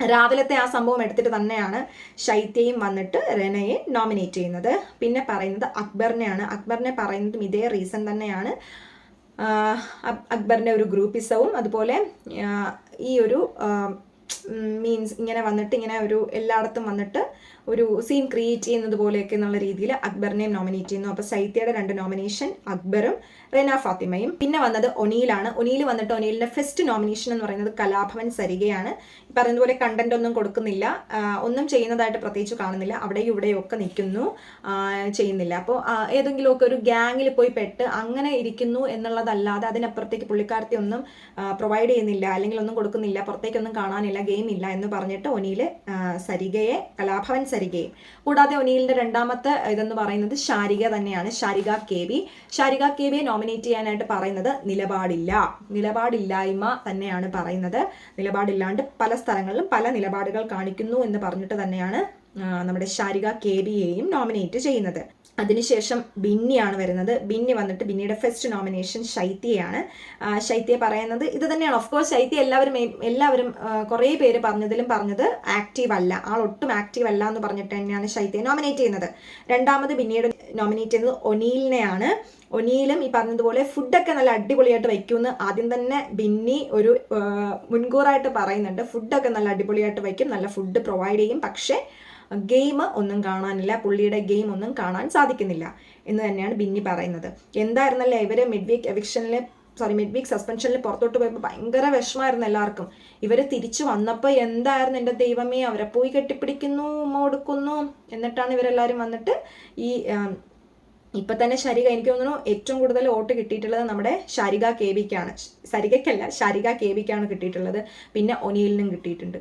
രാവിലത്തെ ആ സംഭവം എടുത്തിട്ട് തന്നെയാണ് ശൈത്യയും വന്നിട്ട് റെനയെ നോമിനേറ്റ് ചെയ്യുന്നത്. പിന്നെ പറയുന്നത് അക്ബറിനെയാണ്. അക്ബറിനെ പറയുന്നതും ഇതേ റീസൺ തന്നെയാണ്. അക്ബറിന്റെ ഒരു ഗ്രൂപ്പിസവും അതുപോലെ ഈ ഒരു മീൻസ് ഇങ്ങനെ വന്നിട്ട് ഇങ്ങനെ ഒരു എല്ലായിടത്തും വന്നിട്ട് ഒരു സീൻ ക്രിയേറ്റ് ചെയ്യുന്നത് പോലെയൊക്കെ എന്നുള്ള രീതിയിൽ അക്ബറിനെയും നോമിനേറ്റ് ചെയ്യുന്നു. അപ്പോൾ സൈത്യയുടെ രണ്ട് നോമിനേഷൻ അക്ബറും റെന ഫാത്തിമയും. പിന്നെ വന്നത് ഒനീലാണ്. ഒനിയിൽ വന്നിട്ട് ഒനീലിന്റെ ഫസ്റ്റ് നോമിനേഷൻ എന്ന് പറയുന്നത് കലാഭവൻ സരികയാണ്. പറയുന്ന പോലെ കണ്ടന്റ് ഒന്നും കൊടുക്കുന്നില്ല. ഒന്നും ചെയ്യുന്നതായിട്ട് പ്രത്യേകിച്ച് കാണുന്നില്ല. അവിടെയും ഇവിടെയും ഒക്കെ നിൽക്കുന്നു. ചെയ്യുന്നില്ല. അപ്പോൾ ഏതെങ്കിലുമൊക്കെ ഒരു ഗ്യാങ്ങിൽ പോയി പെട്ട് അങ്ങനെ ഇരിക്കുന്നു എന്നുള്ളതല്ലാതെ അതിനപ്പുറത്തേക്ക് പുള്ളിക്കാരത്തെ ഒന്നും പ്രൊവൈഡ് ചെയ്യുന്നില്ല. അല്ലെങ്കിൽ ഒന്നും കൊടുക്കുന്നില്ല. പുറത്തേക്കൊന്നും കാണാനില്ല. ഗെയിം ഇല്ല എന്ന് പറഞ്ഞിട്ട് ഒനീൽ സരികയെ കലാഭവൻ സരികയും കൂടാതെ ഒനീലിന്റെ രണ്ടാമത്തെ ഇതെന്ന് പറയുന്നത് ശാരിക തന്നെയാണ്. Sarika K V. Sarika K വിയെ nominate ചെയ്യാനായിട്ട് പറയുന്നത് നിലപാടില്ല. നിലപാടില്ലായ്മ തന്നെയാണ് പറയുന്നത്. നിലപാടില്ലാണ്ട് പല സ്ഥലങ്ങളിലും പല നിലപാടുകൾ കാണിക്കുന്നു എന്ന് പറഞ്ഞിട്ട് തന്നെയാണ് നമ്മുടെ ശാരിക കെ ബിയെയും നോമിനേറ്റ് ചെയ്യുന്നത്. അതിനുശേഷം ബിന്നിയാണ് വരുന്നത്. ബിന്നി വന്നിട്ട് ബിന്നിയുടെ ഫസ്റ്റ് നോമിനേഷൻ ശൈത്യയാണ്. ശൈത്യ പറയുന്നത് ഇത് തന്നെയാണ്. ഓഫ് കോഴ്സ് ശൈത്യ എല്ലാവരും എല്ലാവരും കുറേ പേര് പറഞ്ഞതിലും പറഞ്ഞത് ആക്റ്റീവ് അല്ല. ആൾ ഒട്ടും ആക്റ്റീവ് അല്ല എന്ന് പറഞ്ഞിട്ട് തന്നെയാണ് ശൈത്യയെ നോമിനേറ്റ് ചെയ്യുന്നത്. രണ്ടാമത് ബിന്നിയുടെ നോമിനേറ്റ് ചെയ്യുന്നത് ഒനീലിനെയാണ്. ഒനീലും ഈ പറഞ്ഞതുപോലെ ഫുഡൊക്കെ നല്ല അടിപൊളിയായിട്ട് വയ്ക്കുമെന്ന് ആദ്യം തന്നെ ബിന്നി ഒരു മുൻകൂറായിട്ട് പറയുന്നുണ്ട്. ഫുഡൊക്കെ നല്ല അടിപൊളിയായിട്ട് വയ്ക്കും നല്ല ഫുഡ് പ്രൊവൈഡ് ചെയ്യും. പക്ഷേ ഗെയിം ഒന്നും കാണാനില്ല പുള്ളിയുടെ ഗെയിം ഒന്നും കാണാൻ സാധിക്കുന്നില്ല എന്ന് തന്നെയാണ് ബിന്നി പറയുന്നത്. എന്തായിരുന്നല്ലേ ഇവർ മിഡ് വീക്ക് എവിക്ഷനിൽ സോറി മിഡ് വീക്ക് സസ്പെൻഷനിൽ പുറത്തോട്ട് പോയപ്പോൾ ഭയങ്കര വിഷമായിരുന്നു എല്ലാവർക്കും. ഇവർ തിരിച്ചു വന്നപ്പോൾ എന്തായിരുന്നു എന്റെ ദൈവമേ അവരെ പോയി കെട്ടിപ്പിടിക്കുന്നു ഉമ്മ കൊടുക്കുന്നു എന്നിട്ടാണ് ഇവരെല്ലാവരും വന്നിട്ട് ഈ ഇപ്പം തന്നെ ശരിക എനിക്ക് തോന്നുന്നു ഏറ്റവും കൂടുതൽ വോട്ട് കിട്ടിയിട്ടുള്ളത് നമ്മുടെ ശരിക കെ ബിക്കാണ് സരികയ്ക്കല്ല ശരിക കെ കിട്ടിയിട്ടുള്ളത്. പിന്നെ ഒനിയിലിനും കിട്ടിയിട്ടുണ്ട്.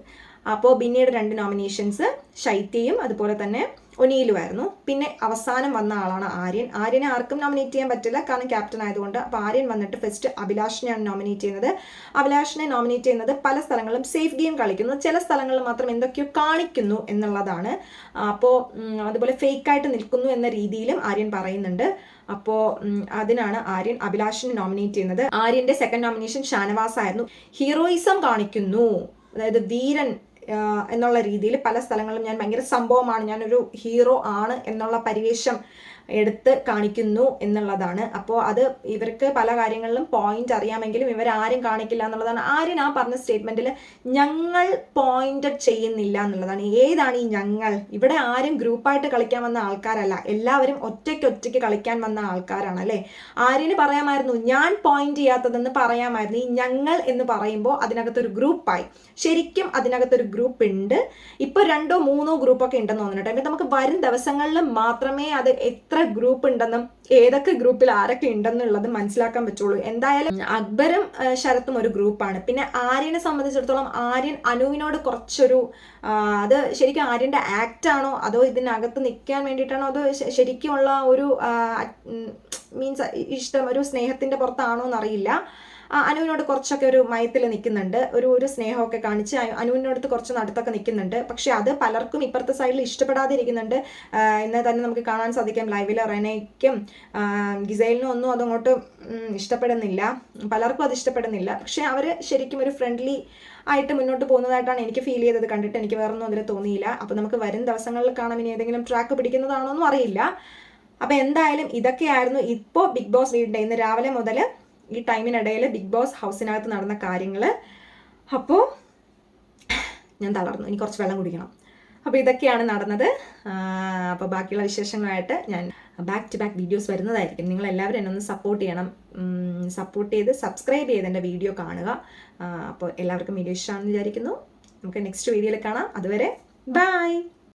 അപ്പോൾ പിന്നീട് രണ്ട് നോമിനേഷൻസ് ശൈത്യയും അതുപോലെ തന്നെ ഒനിയിലുമായിരുന്നു പിന്നെ അവസാനം വന്ന ആളാണ് ആര്യൻ. ആര്യനെ ആർക്കും നോമിനേറ്റ് ചെയ്യാൻ പറ്റില്ല. കാരണം ക്യാപ്റ്റൻ ആയതുകൊണ്ട് അപ്പോൾ ആര്യൻ വന്നിട്ട് ഫസ്റ്റ് അഭിലാഷിനെയാണ് നോമിനേറ്റ് ചെയ്യുന്നത്. അഭിലാഷിനെ നോമിനേറ്റ് ചെയ്യുന്നത് പല സ്ഥലങ്ങളിലും സേഫ് ഗെയിം കളിക്കുന്നു. ചില സ്ഥലങ്ങളിൽ മാത്രം എന്തൊക്കെയോ കാണിക്കുന്നു എന്നുള്ളതാണ്. അപ്പോൾ അതുപോലെ ഫേക്കായിട്ട് നിൽക്കുന്നു എന്ന രീതിയിലും ആര്യൻ പറയുന്നുണ്ട്. അപ്പോൾ അതിനാണ് ആര്യൻ അഭിലാഷിനെ നോമിനേറ്റ് ചെയ്യുന്നത്. ആര്യന്റെ സെക്കൻഡ് നോമിനേഷൻ ഷാനവാസ് ആയിരുന്നു ഹീറോയിസം കാണിക്കുന്നു. അതായത് വീരൻ എന്നുള്ള രീതിയിൽ പല സ്ഥലങ്ങളിലും ഞാൻ ഭയങ്കര സംഭവമാണ്. ഞാനൊരു ഹീറോ ആണ് എന്നുള്ള പരിവേഷം എടുത്ത് കാണിക്കുന്നു എന്നുള്ളതാണ്. അപ്പോൾ അത് ഇവർക്ക് പല കാര്യങ്ങളിലും പോയിന്റ് അറിയാമെങ്കിലും ഇവരാരും കാണിക്കില്ല എന്നുള്ളതാണ്. ആര്യൻ ആ പറഞ്ഞ സ്റ്റേറ്റ്മെന്റിൽ ഞങ്ങൾ പോയിന്റഡ് ചെയ്യുന്നില്ല എന്നുള്ളതാണ്. ഏതാണ് ഈ ഞങ്ങൾ? ഇവിടെ ആരും ഗ്രൂപ്പായിട്ട് കളിക്കാൻ വന്ന ആൾക്കാരല്ല. എല്ലാവരും ഒറ്റയ്ക്ക് ഒറ്റയ്ക്ക് കളിക്കാൻ വന്ന ആൾക്കാരാണ് അല്ലേ? ആര്യന് പറയാമായിരുന്നു ഞാൻ പോയിന്റ് ചെയ്യാത്തതെന്ന് പറയാമായിരുന്നു. ഈ ഞങ്ങൾ എന്ന് പറയുമ്പോൾ അതിനകത്തൊരു ഗ്രൂപ്പായി ശരിക്കും അതിനകത്തൊരു ഗ്രൂപ്പ് ഉണ്ട്. ഇപ്പൊ രണ്ടോ മൂന്നോ ഗ്രൂപ്പൊക്കെ ഉണ്ടെന്ന് തോന്നുന്നു കേട്ടോ. നമുക്ക് വരും ദിവസങ്ങളിൽ മാത്രമേ അത് എത്ര എത്ര ഗ്രൂപ്പ് ഉണ്ടെന്നും ഏതൊക്കെ ഗ്രൂപ്പിൽ ആരൊക്കെ ഉണ്ടെന്നുള്ളത് മനസ്സിലാക്കാൻ പറ്റുള്ളൂ. എന്തായാലും അക്ബറും ശരത്തും ഒരു ഗ്രൂപ്പാണ് പിന്നെ ആര്യനെ സംബന്ധിച്ചിടത്തോളം ആര്യൻ അനുവിനോട് കുറച്ചൊരു അത് ശരിക്കും ആര്യന്റെ ആക്റ്റ് ആണോ അതോ ഇതിനകത്ത് നിൽക്കാൻ വേണ്ടിയിട്ടാണോ അതോ ശരിക്കുമുള്ള ഒരു മീൻസ് ഇഷ്ടം ഒരു സ്നേഹത്തിന്റെ പുറത്താണോ എന്നറിയില്ല. അനുവിനോട് കുറച്ചൊക്കെ ഒരു മയത്തിൽ നിൽക്കുന്നുണ്ട്. ഒരു ഒരു സ്നേഹമൊക്കെ കാണിച്ച് അനുവിനോട് അനുവിനോടത്ത് കുറച്ച് നടത്തൊക്കെ നിൽക്കുന്നുണ്ട്. പക്ഷെ അത് പലർക്കും ഇപ്പുറത്തെ സൈഡിൽ ഇഷ്ടപ്പെടാതിരിക്കുന്നുണ്ട്. ഇന്ന് തന്നെ നമുക്ക് കാണാൻ സാധിക്കാം. ലൈവിൽ റെനയ്ക്കും ഗിസൈലിനും ഒന്നും അതങ്ങോട്ട് ഇഷ്ടപ്പെടുന്നില്ല. പലർക്കും അത് ഇഷ്ടപ്പെടുന്നില്ല. പക്ഷെ അവർ ശരിക്കും ഒരു ഫ്രണ്ട്ലി ആയിട്ട് മുന്നോട്ട് പോകുന്നതായിട്ടാണ് എനിക്ക് ഫീൽ ചെയ്തത്. കണ്ടിട്ട് എനിക്ക് വേറൊന്നും അതിൽ തോന്നിയില്ല. അപ്പോൾ നമുക്ക് വരും ദിവസങ്ങളിൽ കാണാം. ഇനി ഏതെങ്കിലും ട്രാക്ക് പിടിക്കുന്നതാണോ എന്നും അറിയില്ല. അപ്പോൾ എന്തായാലും ഇതൊക്കെയായിരുന്നു ഇപ്പോൾ ബിഗ് ബോസ് വീടിന്റെ ഇന്ന് രാവിലെ മുതൽ ഈ ടൈമിനിടയിൽ ബിഗ് ബോസ് ഹൗസിനകത്ത് നടന്ന കാര്യങ്ങൾ അപ്പോൾ ഞാൻ തളർന്നു. ഇനി കുറച്ച് വെള്ളം കുടിക്കണം. അപ്പോൾ ഇതൊക്കെയാണ് നടന്നത്. അപ്പോൾ ബാക്കിയുള്ള വിശേഷങ്ങളായിട്ട് ഞാൻ ബാക്ക് ടു ബാക്ക് വീഡിയോസ് വരുന്നതായിരിക്കും. നിങ്ങൾ എല്ലാവരും എന്നെ ഒന്ന് സപ്പോർട്ട് ചെയ്യണം. സപ്പോർട്ട് ചെയ്ത് സബ്സ്ക്രൈബ് ചെയ്ത് എന്റെ വീഡിയോ കാണുക. അപ്പോൾ എല്ലാവർക്കും വീഡിയോ ഇഷ്ടമാണെന്ന് വിചാരിക്കുന്നു. നമുക്ക് നെക്സ്റ്റ് വീഡിയോയിൽ കാണാം. അതുവരെ ബൈ